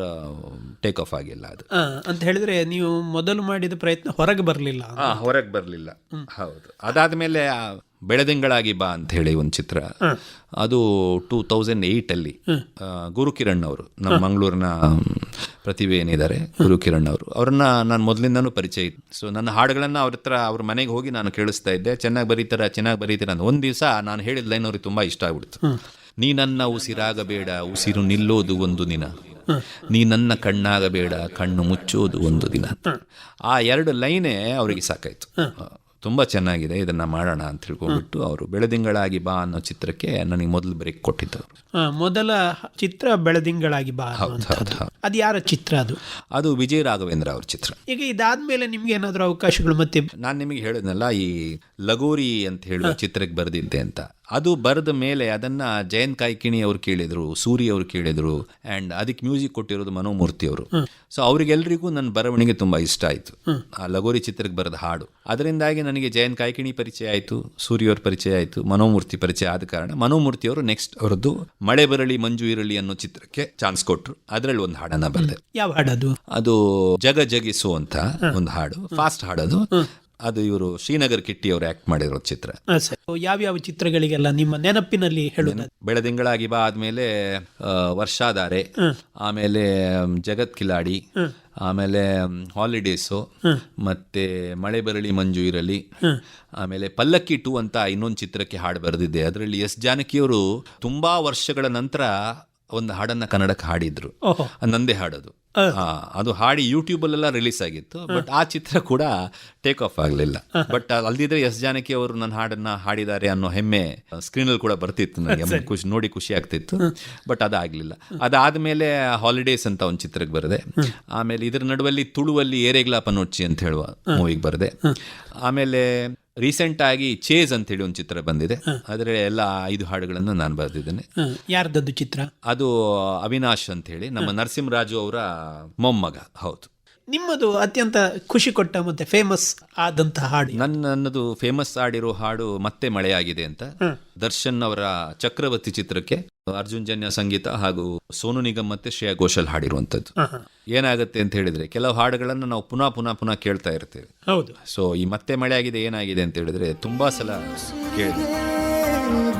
take off ಆಗಿಲ್ಲ ಅದು. ಅಂತ ಹೇಳಿದ್ರೆ ನೀವು ಮೊದಲು ಮಾಡಿದ ಪ್ರಯತ್ನ ಹೊರಗೆ ಬರಲಿಲ್ಲ ಹೊರಗೆ ಬರಲಿಲ್ಲ. ಹೌದು. ಅದಾದಮೇಲೆ ಬೆಳೆದಿಂಗಳಾಗಿ ಬಾ ಅಂತ ಹೇಳಿ ಒಂದು ಚಿತ್ರ. ಅದು ಟೂ ತೌಸಂಡ್ ಏಯ್ಟಲ್ಲಿ ಗುರು ಕಿರಣ್ ಅವರು ನಮ್ಮ ಮಂಗಳೂರಿನ ಪ್ರತಿಭೆ ಏನಿದ್ದಾರೆ ಗುರು ಕಿರಣ್ ಅವರು. ಅವ್ರನ್ನ ನಾನು ಮೊದಲಿಂದನೂ ಪರಿಚಯ ಇತ್ತು ಸೊ ನನ್ನ ಹಾಡುಗಳನ್ನು ಅವ್ರ ಹತ್ರ ಅವ್ರ ಮನೆಗೆ ಹೋಗಿ ನಾನು ಕೇಳಿಸ್ತಾ ಇದ್ದೆ ಚೆನ್ನಾಗಿ ಬರೀತಾರ ಚೆನ್ನಾಗಿ ಬರೀತೀರ ಅಂತ. ಒಂದು ದಿವಸ ನಾನು ಹೇಳಿದ ಲೈನ್ ಅವ್ರಿಗೆ ತುಂಬ ಇಷ್ಟ ಆಗ್ಬಿಡ್ತು. ನೀ ನನ್ನ ಉಸಿರಾಗಬೇಡ ಉಸಿರು ನಿಲ್ಲೋದು ಒಂದು ದಿನ. ನೀ ನನ್ನ ಕಣ್ಣಾಗಬೇಡ ಕಣ್ಣು ಮುಚ್ಚೋದು ಒಂದು ದಿನ ಆ ಎರಡು ಲೈನೇ ಅವರಿಗೆ ಸಾಕಾಯ್ತು. ತುಂಬ ಚೆನ್ನಾಗಿದೆ ಇದನ್ನ ಮಾಡೋಣ ಅಂತ ತಿಳ್ಕೊಂಡ್ಬಿಟ್ಟು ಅವರು ಬೆಳೆದಿಂಗಳಾಗಿ ಬಾ ಅನ್ನೋ ಚಿತ್ರಕ್ಕೆ ನನಗೆ ಮೊದಲು ಬ್ರೇಕ್ ಕೊಟ್ಟಿದ್ದವರು. ಆ, ಮೊದಲ ಚಿತ್ರ ಬೆಳದಿಂಗಳಾಗಿ ಬಾ ಅದು ಯಾರ ಚಿತ್ರ ಅದು? ಅದು ವಿಜಯ ರಾಘವೇಂದ್ರ ಅವ್ರ ಚಿತ್ರ. ಈಗ ಇದಾದ್ಮೇಲೆ ನಿಮ್ಗೆ ಏನಾದರೂ ಅವಕಾಶಗಳು ಮತ್ತೆ ನಾನು ನಿಮಗೆ ಹೇಳಿದ್ನಲ್ಲ ಈ ಲಗೋರಿ ಅಂತ ಹೇಳುವ ಚಿತ್ರಕ್ಕೆ ಬರೆದಿದ್ದೆ ಅಂತ. ಅದು ಬರೆದ ಮೇಲೆ ಅದನ್ನ ಜಯಂತ್ ಕಾಯ್ಕಿಣಿ ಅವರು ಕೇಳಿದ್ರು ಸೂರಿ ಅವರು ಕೇಳಿದ್ರು ಆ್ಯಂಡ್ ಅದಕ್ಕೆ ಮ್ಯೂಸಿಕ್ ಕೊಟ್ಟಿರೋದು ಮನೋಮೂರ್ತಿ ಅವರು. ಸೊ ಅವರಿಗೆಲ್ಲರಿಗೂ ನನ್ನ ಬರವಣಿಗೆ ತುಂಬ ಇಷ್ಟ ಆಯಿತು. ಆ ಲಗೋರಿ ಚಿತ್ರಕ್ಕೆ ಬರೆದ ಹಾಡು. ಅದರಿಂದಾಗಿ ನನಗೆ ಜಯಂತ್ ಕಾಯ್ಕಿಣಿ ಪರಿಚಯ ಆಯಿತು ಸೂರ್ಯವ್ರ ಅವ್ರ ಪರಿಚಯ ಆಯಿತು ಮನೋಮೂರ್ತಿ ಪರಿಚಯ ಆದ ಕಾರಣ ಮನೋಮೂರ್ತಿ ಅವರು ನೆಕ್ಸ್ಟ್ ಅವರದ್ದು ಮಳೆ ಬರಲಿ ಮಂಜು ಇರಲಿ ಅನ್ನೋ ಚಿತ್ರಕ್ಕೆ ಚಾನ್ಸ್ ಕೊಟ್ಟರು ಅದರಲ್ಲಿ ಒಂದು ಹಾಡನ್ನ ಬರೆದೆ. ಯಾವ ಹಾಡದು? ಅದು ಜಗ ಜಗಿಸು ಅಂತ ಒಂದು ಹಾಡು ಫಾಸ್ಟ್ ಹಾಡೋದು. ಅದು ಇವರು ಶ್ರೀನಗರ್ ಕಿಟ್ಟಿ ಅವರು ಆಕ್ಟ್ ಮಾಡಿರೋ ಚಿತ್ರ. ಯಾವ ಯಾವ್ಯಾವ ಚಿತ್ರಗಳಿಗೆಲ್ಲ ನಿಮ್ಮ ನೆನಪಿನಲ್ಲಿ ಹೇಳೋದು ಬೆಳದಿಂಗಳಾಗಿ ಬಾ ಆದ್ಮೇಲೆ ವರ್ಷಾಧಾರೆ ಆಮೇಲೆ ಜಗತ್ ಕಿಲಾಡಿ ಆಮೇಲೆ ಹಾಲಿಡೇಸು ಮತ್ತೆ ಮಳೆ ಬರಳಿ ಮಂಜು ಇರಲಿ ಆಮೇಲೆ ಪಲ್ಲಕ್ಕಿ ಟು ಅಂತ ಇನ್ನೊಂದು ಚಿತ್ರಕ್ಕೆ ಹಾಡು ಬರೆದಿದ್ದೆ ಅದರಲ್ಲಿ ಎಸ್ ಜಾನಕಿಯವರು ತುಂಬಾ ವರ್ಷಗಳ ನಂತರ ಒಂದು ಹಾಡನ್ನ ಕನ್ನಡಕ್ಕೆ ಹಾಡಿದ್ರು. ನಂದೇ ಹಾಡೋದು. ಅದು ಹಾಡಿ ಯೂಟ್ಯೂಬಲ್ಲೆಲ್ಲ ರಿಲೀಸ್ ಆಗಿತ್ತು ಬಟ್ ಆ ಚಿತ್ರ ಕೂಡ ಟೇಕ್ ಆಫ್ ಆಗಲಿಲ್ಲ. ಬಟ್ ಅಲ್ದಿದ್ರೆ ಎಸ್ ಜಾನಕಿ ಅವರು ನನ್ನ ಹಾಡನ್ನ ಹಾಡಿದ್ದಾರೆ ಅನ್ನೋ ಹೆಮ್ಮೆ ಸ್ಕ್ರೀನಲ್ಲಿ ಕೂಡ ಬರ್ತಿತ್ತು ನನಗೆ. ಖುಷಿ ನೋಡಿ ಖುಷಿ ಆಗ್ತಿತ್ತು. ಬಟ್ ಅದಾಗಲಿಲ್ಲ ಅದಾದಮೇಲೆ ಹಾಲಿಡೇಸ್ ಅಂತ ಒಂದು ಚಿತ್ರಕ್ಕೆ ಬರದೆ ಆಮೇಲೆ ಇದ್ರ ನಡುವಲ್ಲಿ ತುಳುವಲ್ಲಿ ಏರೆಗ್ಲಾ ನೋಚಿ ಅಂತ ಹೇಳುವ ಮೂವಿಗೆ ಬರದೆ ಆಮೇಲೆ ರೀಸೆಂಟ್ ಆಗಿ ಚೇಸ್ ಅಂತ ಹೇಳಿ ಒಂದು ಚಿತ್ರ ಬಂದಿದೆ. ಅದರ ಎಲ್ಲ ಐದು ಹಾಡುಗಳನ್ನು ನಾನು ಬರೆದಿದ್ದೇನೆ. ಯಾರ್ದದ್ದು ಚಿತ್ರ? ಅದು ಅವಿನಾಶ್ ಅಂತ ಹೇಳಿ ನಮ್ಮ ನರಸಿಂಹರಾಜು ಅವರ ಮೊಮ್ಮಗ. ಹೌದು. ನಿಮ್ಮದು ಅತ್ಯಂತ ಖುಷಿ ಕೊಟ್ಟ ಮತ್ತೆ ಫೇಮಸ್ ಆದಂತಹ ಹಾಡು ನನ್ನ ನನ್ನದು ಫೇಮಸ್ ಆಡಿರೋ ಹಾಡು ಮತ್ತೆ ಮಳೆಯಾಗಿದೆ ಅಂತ. ದರ್ಶನ್ ಅವರ ಚಕ್ರವರ್ತಿ ಚಿತ್ರಕ್ಕೆ ಅರ್ಜುನ್ ಜನ್ಯ ಸಂಗೀತ ಹಾಗೂ ಸೋನು ನಿಗಮ್ ಮತ್ತೆ ಶ್ರೇಯಾ ಘೋಷಲ್ ಹಾಡಿರುವಂತದ್ದು ಏನಾಗುತ್ತೆ ಅಂತ ಹೇಳಿದ್ರೆ ಕೆಲವು ಹಾಡುಗಳನ್ನು ನಾವು ಪುನಃ ಪುನಃ ಪುನಃ ಕೇಳ್ತಾ ಇರ್ತೇವೆ. ಹೌದು. ಸೊ ಈ ಮತ್ತೆ ಮಳೆ ಆಗಿದೆ ಏನಾಗಿದೆ ಅಂತ ಹೇಳಿದ್ರೆ ತುಂಬಾ ಸಲ ಕೇಳಿದೆ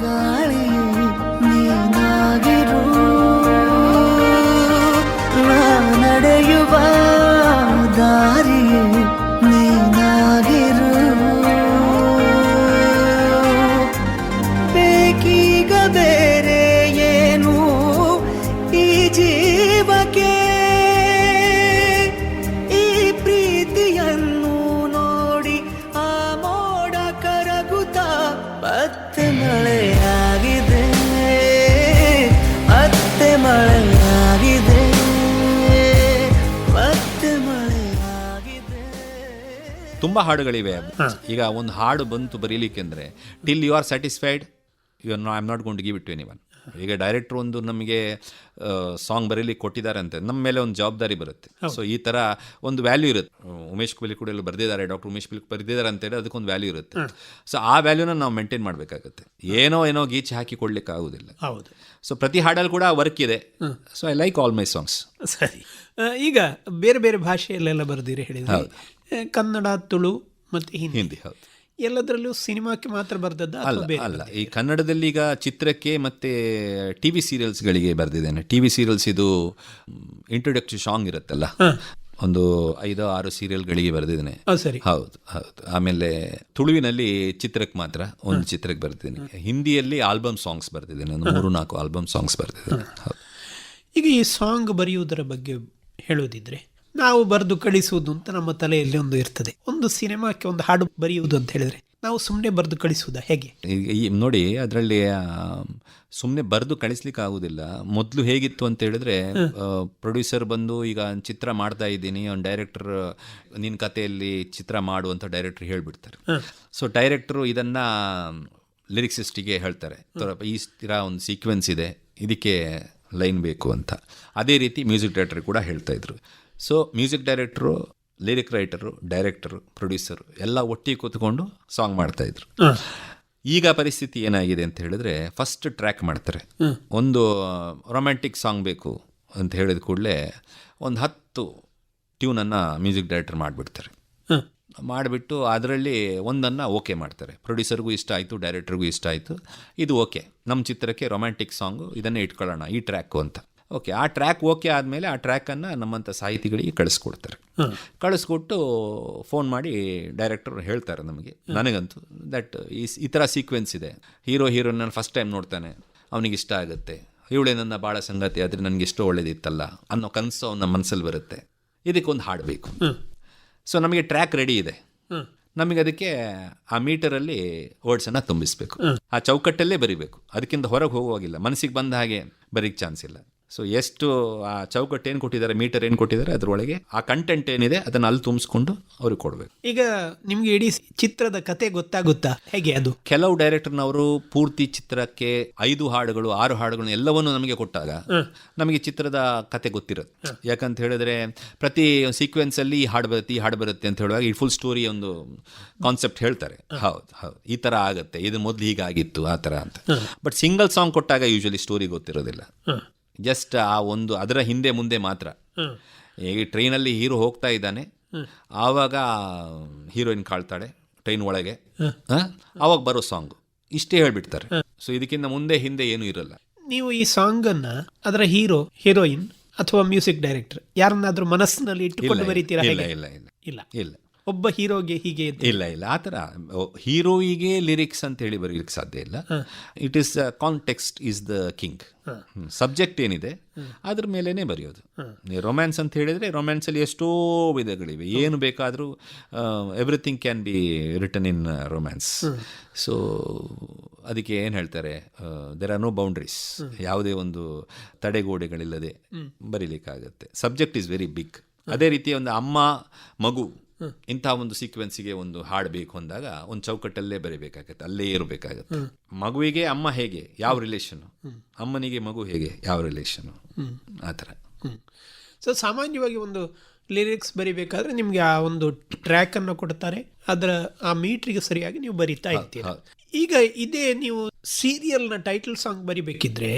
ಗಾಳಿ ನಡೆಯುವ ದಾರಿ ತುಂಬಾ ಹಾಡುಗಳಿವೆ. ಈಗ ಒಂದು ಹಾಡು ಬಂತು ಬರೀಲಿಕ್ಕೆ ಅಂದ್ರೆ till you are satisfied you are I am not gonna give it to any one ಈಗ ಡೈರೆಕ್ಟ್ರ್ ಒಂದು ನಮಗೆ ಸಾಂಗ್ ಬರೀಲಿಕ್ಕೆ ಕೊಟ್ಟಿದ್ದಾರೆ ಅಂತ ನಮ್ಮ ಮೇಲೆ ಒಂದು ಜವಾಬ್ದಾರಿ ಬರುತ್ತೆ. ಸೊ ಈ ತರ ಒಂದು ವ್ಯಾಲ್ಯೂ ಇರುತ್ತೆ. ಉಮೇಶ್ ಕುಲಿ ಕೂಡ ಎಲ್ಲ ಬರೆದಿದ್ದಾರೆ ಡಾಕ್ಟರ್ ಉಮೇಶ್ ಕುಲಿ ಬರೆದಿದ್ದಾರೆ ಅಂತೇಳಿ ಅದಕ್ಕೊಂದು ವ್ಯಾಲ್ಯೂ ಇರುತ್ತೆ. ಸೊ ಆ ವ್ಯಾಲ್ಯೂನ ನಾವು ಮೇಂಟೈನ್ ಮಾಡಬೇಕಾಗುತ್ತೆ. ಏನೋ ಏನೋ ಗೀಚ್ ಹಾಕಿ ಕೊಡ್ಲಿಕ್ಕೆ ಆಗುದಿಲ್ಲ ಹೌದು. ಸೊ ಪ್ರತಿ ಹಾಡಲ್ಲಿ ಕೂಡ ವರ್ಕ್ ಇದೆ. So I like all my songs ಸರಿ. ಈಗ ಬೇರೆ ಬೇರೆ ಭಾಷೆಯಲ್ಲೆಲ್ಲ ಬರೆದಿರಿ ಹೇಳಿದ್ರೆ. ಕನ್ನಡ ತುಳು ಮತ್ತೆ ಹಿಂದಿ. ಹಿಂದಿ ಹೌದು. ಎಲ್ಲದರಲ್ಲೂ ಸಿನಿಮಾಕ್ಕೆ ಮಾತ್ರ ಬರೆದದ್ದು ಅಲ್ಲ ಅಲ್ಲ ಈ ಕನ್ನಡದಲ್ಲಿ ಈಗ ಚಿತ್ರಕ್ಕೆ ಮತ್ತೆ ಟಿ ವಿ ಸೀರಿಯಲ್ಸ್ಗಳಿಗೆ ಬರೆದಿದ್ದೇನೆ. ಟಿ ವಿ ಸೀರಿಯಲ್ಸ್ ಇದು ಇಂಟ್ರೊಡಕ್ಷನ್ ಸಾಂಗ್ ಇರುತ್ತಲ್ಲ? ಒಂದು ಐದು ಆರು ಸೀರಿಯಲ್ಗಳಿಗೆ ಬರೆದಿದ್ದೇನೆ. ಹೌದು ಸರಿ. ಹೌದು ಹೌದು. ಆಮೇಲೆ ತುಳುವಿನಲ್ಲಿ ಚಿತ್ರಕ್ಕೆ ಮಾತ್ರ ಒಂದು ಚಿತ್ರಕ್ಕೆ ಬರೆದಿದ್ದೀನಿ. ಹಿಂದಿಯಲ್ಲಿ ಆಲ್ಬಮ್ ಸಾಂಗ್ಸ್ ಬರೆದಿದ್ದೇನೆ. ಒಂದು ಮೂರು ನಾಲ್ಕು ಆಲ್ಬಮ್ ಸಾಂಗ್ಸ್ ಬರೆದಿದ್ದೇನೆ. ಹೌದು. ಈಗ ಈ ಸಾಂಗ್ ಬರೆಯುವುದರ ಬಗ್ಗೆ ಹೇಳೋದಿದ್ರೆ ನಾವು ಬರೆದು ಕಳಿಸುವುದು ಅಂತ ನಮ್ಮ ತಲೆಯಲ್ಲಿ ಒಂದು ಇರ್ತದೆ. ಒಂದು ಸಿನಿಮಾಕ್ಕೆ ಒಂದು ಹಾಡು ಬರೆಯುವುದು ಅಂತ ಹೇಳಿದ್ರೆ ನಾವು ಸುಮ್ಮನೆ ಬರೆದು ಕಳಿಸುವುದಾ? ಹೇಗೆ? ನೋಡಿ ಅದರಲ್ಲಿ ಸುಮ್ಮನೆ ಬರೆದು ಕಳಿಸ್ಲಿಕ್ಕೆ ಆಗುದಿಲ್ಲ. ಮೊದಲು ಹೇಗಿತ್ತು ಅಂತ ಹೇಳಿದ್ರೆ ಪ್ರೊಡ್ಯೂಸರ್ ಬಂದು ಈಗ ಚಿತ್ರ ಮಾಡ್ತಾ ಇದ್ದೀನಿ ಅವ್ನು ಡೈರೆಕ್ಟರ್ ನಿನ್ನ ಕಥೆಯಲ್ಲಿ ಚಿತ್ರ ಮಾಡು ಅಂತ ಡೈರೆಕ್ಟರ್ ಹೇಳ್ಬಿಡ್ತಾರೆ. ಸೊ ಡೈರೆಕ್ಟರು ಇದನ್ನ ಲಿರಿಕ್ಸಿಸ್ಟಿಗೆ ಹೇಳ್ತಾರೆ. ಈ ಸ್ಥಿರ ಒಂದು ಸೀಕ್ವೆನ್ಸ್ ಇದೆ ಇದಕ್ಕೆ ಲೈನ್ ಬೇಕು ಅಂತ. ಅದೇ ರೀತಿ ಮ್ಯೂಸಿಕ್ ಡೈರೆಕ್ಟರ್ ಕೂಡ ಹೇಳ್ತಾ ಇದ್ರು. So music director lyric writer director producer ಎಲ್ಲ ಒಟ್ಟಿಗೆ ಕೂತ್ಕೊಂಡು ಸಾಂಗ್ ಮಾಡ್ತಾ ಇದ್ರು. ಈಗ ಪರಿಸ್ಥಿತಿ ಏನಾಗಿದೆ ಅಂತ ಹೇಳಿದ್ರೆ ಫಸ್ಟ್ ಟ್ರ್ಯಾಕ್ ಮಾಡ್ತಾರೆ. ಒಂದು ರೊಮ್ಯಾಂಟಿಕ್ ಸಾಂಗ್ ಬೇಕು ಅಂತ ಹೇಳಿದ ಕೂಡಲೇ ಒಂದು ಹತ್ತು ಟ್ಯೂನನ್ನು ಮ್ಯೂಸಿಕ್ ಡೈರೆಕ್ಟರ್ ಮಾಡಿಬಿಡ್ತಾರೆ. ಮಾಡಿಬಿಟ್ಟು ಅದರಲ್ಲಿ ಒಂದನ್ನು ಓಕೆ ಮಾಡ್ತಾರೆ. ಪ್ರೊಡ್ಯೂಸರ್ಗೂ ಇಷ್ಟ ಆಯಿತು ಡೈರೆಕ್ಟರ್ಗೂ ಇಷ್ಟ ಆಯಿತು ಇದು ಓಕೆ ನಮ್ಮ ಚಿತ್ರಕ್ಕೆ ರೊಮ್ಯಾಂಟಿಕ್ ಸಾಂಗು ಇದನ್ನೇ ಇಟ್ಕೊಳ್ಳೋಣ ಈ ಟ್ರ್ಯಾಕು ಅಂತ. ಓಕೆ ಆ ಟ್ರ್ಯಾಕ್ ಓಕೆ ಆದಮೇಲೆ ಆ ಟ್ರ್ಯಾಕನ್ನು ನಮ್ಮಂಥ ಸಾಹಿತಿಗಳಿಗೆ ಕಳಿಸ್ಕೊಡ್ತಾರೆ. ಕಳಿಸ್ಕೊಟ್ಟು ಫೋನ್ ಮಾಡಿ ಡೈರೆಕ್ಟರ್ ಹೇಳ್ತಾರೆ ನಮಗೆ. ನನಗಂತೂ ದಟ್ ಈ ಈ ಥರ ಸೀಕ್ವೆನ್ಸ್ ಇದೆ. ಹೀರೋ ಹೀರೋನ ನಾನು ಫಸ್ಟ್ ಟೈಮ್ ನೋಡ್ತಾನೆ. ಅವನಿಗೆ ಇಷ್ಟ ಆಗುತ್ತೆ. ಇವಳೆ ನನ್ನ ಭಾಳ ಸಂಗತಿ ಆದರೆ ನನಗೆ ಇಷ್ಟು ಒಳ್ಳೇದಿತ್ತಲ್ಲ ಅನ್ನೋ ಕನಸು ಅವನ ಮನಸ್ಸಲ್ಲಿ ಬರುತ್ತೆ. ಇದಕ್ಕೊಂದು ಹಾಡಬೇಕು ಸೊ ನಮಗೆ ಟ್ರ್ಯಾಕ್ ರೆಡಿ ಇದೆ. ನಮಗೆ ಅದಕ್ಕೆ ಆ ಮೀಟರಲ್ಲಿ ವರ್ಡ್ಸನ್ನು ತುಂಬಿಸ್ಬೇಕು. ಆ ಚೌಕಟ್ಟಲ್ಲೇ ಬರಿಬೇಕು. ಅದಕ್ಕಿಂತ ಹೊರಗೆ ಹೋಗುವಾಗಿಲ್ಲ. ಮನಸ್ಸಿಗೆ ಬಂದ ಹಾಗೆ ಬರೀಕ್ ಚಾನ್ಸ್ ಇಲ್ಲ. ಸೊ ಎಷ್ಟು ಆ ಚೌಕಟ್ಟು ಏನು ಕೊಟ್ಟಿದ್ದಾರೆ ಮೀಟರ್ ಏನು ಕೊಟ್ಟಿದ್ದಾರೆ ಅದರೊಳಗೆ ಆ ಕಂಟೆಂಟ್ ಏನಿದೆ ಅದನ್ನು ಅಲ್ಲಿ ತುಂಬಿಸ್ಕೊಂಡು ಅವ್ರಿಗೆ ಕೊಡಬೇಕು. ಈಗ ನಿಮಗೆ ಇಡೀ ಚಿತ್ರದ ಕತೆ ಗೊತ್ತಾಗುತ್ತಾ? ಹೇಗೆ ಅದು? ಕೆಲವು ಡೈರೆಕ್ಟರ್ನವರು ಪೂರ್ತಿ ಚಿತ್ರಕ್ಕೆ ಐದು ಹಾಡುಗಳು ಆರು ಹಾಡುಗಳು ಎಲ್ಲವನ್ನು ನಮಗೆ ಕೊಟ್ಟಾಗ ನಮಗೆ ಚಿತ್ರದ ಕತೆ ಗೊತ್ತಿರುತ್ತೆ. ಯಾಕಂತ ಹೇಳಿದ್ರೆ ಪ್ರತಿ ಸೀಕ್ವೆನ್ಸ್ ಅಲ್ಲಿ ಈ ಹಾಡು ಬರುತ್ತೆ ಈ ಹಾಡು ಬರುತ್ತೆ ಅಂತ ಹೇಳುವಾಗ ಈ ಫುಲ್ ಸ್ಟೋರಿ ಒಂದು ಕಾನ್ಸೆಪ್ಟ್ ಹೇಳ್ತಾರೆ. ಹೌದು ಹೌದು. ಈ ತರ ಆಗುತ್ತೆ ಇದು ಮೊದಲು ಹೀಗಾಗಿತ್ತು ಆ ತರ ಅಂತ. ಬಟ್ ಸಿಂಗಲ್ ಸಾಂಗ್ ಕೊಟ್ಟಾಗ ಯೂಶಲಿ ಸ್ಟೋರಿ ಗೊತ್ತಿರೋದಿಲ್ಲ. ಜಸ್ಟ್ ಆ ಒಂದು ಅದರ ಹಿಂದೆ ಮುಂದೆ ಮಾತ್ರ. ಈ ಟ್ರೈನಲ್ಲಿ ಹೀರೋ ಹೋಗ್ತಾ ಇದ್ದಾನೆ. ಆವಾಗ ಹೀರೋಯಿನ್ ಕಾಳ್ತಾಳೆ ಟ್ರೈನ್ ಒಳಗೆ? ಆವಾಗ ಬರೋ ಸಾಂಗ್. ಇಷ್ಟೇ ಹೇಳ್ಬಿಡ್ತಾರೆ. ಸೊ ಇದಕ್ಕಿಂತ ಮುಂದೆ ಹಿಂದೆ ಏನೂ ಇರಲ್ಲ. ನೀವು ಈ ಸಾಂಗ್ ಅನ್ನ ಅದರ ಹೀರೋ ಹೀರೋಯಿನ್ ಅಥವಾ ಮ್ಯೂಸಿಕ್ ಡೈರೆಕ್ಟರ್ ಯಾರನ್ನಾದ್ರೂ ಮನಸ್ಸಿನಲ್ಲಿ ಇಟ್ಟುಕೊಂಡು ಬರೀತೀರಾ ಇಲ್ಲ ಇಲ್ಲ ಇಲ್ಲ. ಇಲ್ಲ. ಇಲ್ಲ. ಒಬ್ಬ ಹೀರೋಗೆ ಹೀಗೆ. ಇಲ್ಲ ಇಲ್ಲ. ಆ ಥರ ಹೀರೋಯಿಗೆ ಲಿರಿಕ್ಸ್ ಅಂತ ಹೇಳಿ ಬರೀಲಿಕ್ಕೆ ಸಾಧ್ಯ ಇಲ್ಲ. It is context is the king subject ಏನಿದೆ ಅದ್ರ ಮೇಲೇನೆ ಬರೆಯೋದು. ರೊಮ್ಯಾನ್ಸ್ ಅಂತ ಹೇಳಿದ್ರೆ ರೊಮ್ಯಾನ್ಸಲ್ಲಿ ಎಷ್ಟೋ ವಿಧಗಳಿವೆ. ಏನು ಬೇಕಾದರೂ everything can be written in romance so ಅದಕ್ಕೆ ಏನು ಹೇಳ್ತಾರೆ ದೆರ್ ಆರ್ ನೋ ಬೌಂಡ್ರೀಸ್ ಯಾವುದೇ ಒಂದು ತಡೆಗೋಡೆಗಳಿಲ್ಲದೆ ಬರೀಲಿಕ್ಕಾಗತ್ತೆ. ಸಬ್ಜೆಕ್ಟ್ ಈಸ್ ವೆರಿ ಬಿಗ್ ಅದೇ ರೀತಿ ಒಂದು ಅಮ್ಮ ಮಗು ಇಂತಹ ಒಂದು ಸೀಕ್ವೆನ್ಸಿಗೆ ಒಂದು ಹಾಡು ಬೇಕು ಅಂದಾಗ ಒಂದು ಚೌಕಟ್ಟಲ್ಲೇ ಬರೀಬೇಕಾಗತ್ತೆ ಅಲ್ಲೇ ಇರಬೇಕಾಗತ್ತೆ. ಮಗುವಿಗೆ ಅಮ್ಮ ಹೇಗೆ ಯಾವ ರಿಲೇಷನು ಅಮ್ಮನಿಗೆ ಮಗು ಹೇಗೆ ಯಾವ ರಿಲೇಷನು ಆ ಥರ. ಸೊ ಸಾಮಾನ್ಯವಾಗಿ ಒಂದು ಲಿರಿಕ್ಸ್ ಬರಿಬೇಕಾದ್ರೆ ನಿಮಗೆ ಆ ಒಂದು ಟ್ರ್ಯಾಕ್ ಅನ್ನು ಕೊಡ್ತಾರೆ. ಅದರ ಆ ಮೀಟ್ರಿಗೆ ಸರಿಯಾಗಿ ನೀವು ಬರೀತಾ ಇರ್ತೀರ. ಈಗ ಇದೇ ನೀವು ಸೀರಿಯಲ್ನ ಟೈಟಲ್ ಸಾಂಗ್ ಬರಿಬೇಕಿದ್ರೆ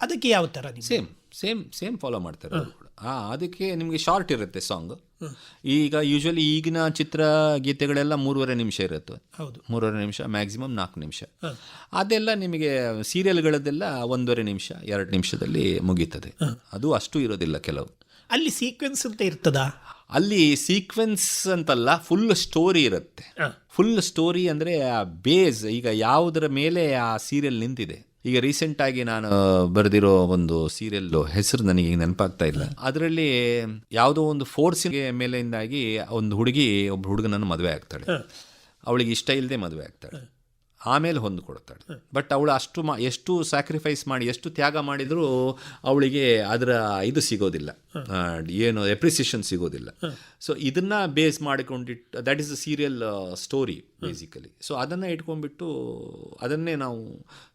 ಅದಕ್ಕೆ ಯಾವ ತರ ನೀವು ಸೇಮ್ ಸೇಮ್ ಸೇಮ್ ಫಾಲೋ ಮಾಡ್ತಾರೆ ಆ ಅದಕ್ಕೆ ನಿಮಗೆ ಶಾರ್ಟ್ ಇರುತ್ತೆ ಸಾಂಗ್ ಈಗ ಯೂಶ್ವಲಿ ಈಗಿನ ಚಿತ್ರ ಗೀತೆಗಳೆಲ್ಲ ಮೂರುವರೆ ನಿಮಿಷ ಇರುತ್ತೆ. ಹೌದು. ಮೂರುವರೆ ನಿಮಿಷ ಮ್ಯಾಕ್ಸಿಮಮ್ ನಾಲ್ಕು ನಿಮಿಷ. ಅದೆಲ್ಲ ನಿಮಗೆ ಸೀರಿಯಲ್ಗಳದ್ದೆಲ್ಲ ಒಂದೂವರೆ ನಿಮಿಷ ಎರಡು ನಿಮಿಷದಲ್ಲಿ ಮುಗೀತದೆ. ಅದು ಅಷ್ಟು ಇರೋದಿಲ್ಲ ಕೆಲವು. ಅಲ್ಲಿ ಸೀಕ್ವೆನ್ಸ್ ಅಂತ ಇರ್ತದಾ? ಅಲ್ಲಿ ಸೀಕ್ವೆನ್ಸ್ ಅಂತಲ್ಲ ಫುಲ್ ಸ್ಟೋರಿ ಇರುತ್ತೆ. ಫುಲ್ ಸ್ಟೋರಿ ಅಂದರೆ ಆ ಬೇಸ್ ಈಗ ಯಾವುದರ ಮೇಲೆ ಆ ಸೀರಿಯಲ್ ನಿಂತಿದೆ. ಈಗ ರೀಸೆಂಟ್ ಆಗಿ ನಾನು ಬರೆದಿರೋ ಒಂದು ಸೀರಿಯಲ್ ಹೆಸರು ನನಗೆ ಈಗ ನೆನಪಾಗ್ತಾ ಇಲ್ಲ. ಅದರಲ್ಲಿ ಯಾವುದೋ ಒಂದು ಫೋರ್ಸಿಗೆ ಮೇಲೆಯಿಂದಾಗಿ ಒಂದು ಹುಡುಗಿ ಒಬ್ಬ ಹುಡುಗನನ್ನು ಮದುವೆ ಆಗ್ತಾಳೆ. ಅವಳಿಗೆ ಇಷ್ಟ ಇಲ್ಲದೆ ಮದುವೆ ಆಗ್ತಾಳೆ. ಆಮೇಲೆ ಹೊಂದ್ಕೊಡ್ತಾಳೆ ಬಟ್ ಅವಳು ಅಷ್ಟು ಮಾ ಎಷ್ಟು ಸ್ಯಾಕ್ರಿಫೈಸ್ ಮಾಡಿ ಎಷ್ಟು ತ್ಯಾಗ ಮಾಡಿದರೂ ಅವಳಿಗೆ ಅದರ ಇದು ಸಿಗೋದಿಲ್ಲ. ಏನು ಎಪ್ರಿಸಿಯೇಷನ್ ಸಿಗೋದಿಲ್ಲ. ಸೊ ಇದನ್ನ base ಮಾಡಿಕೊಂಡಿಟ್ಟು that is a serial story basically so ಅದನ್ನು ಇಟ್ಕೊಂಡ್ಬಿಟ್ಟು ಅದನ್ನೇ ನಾವು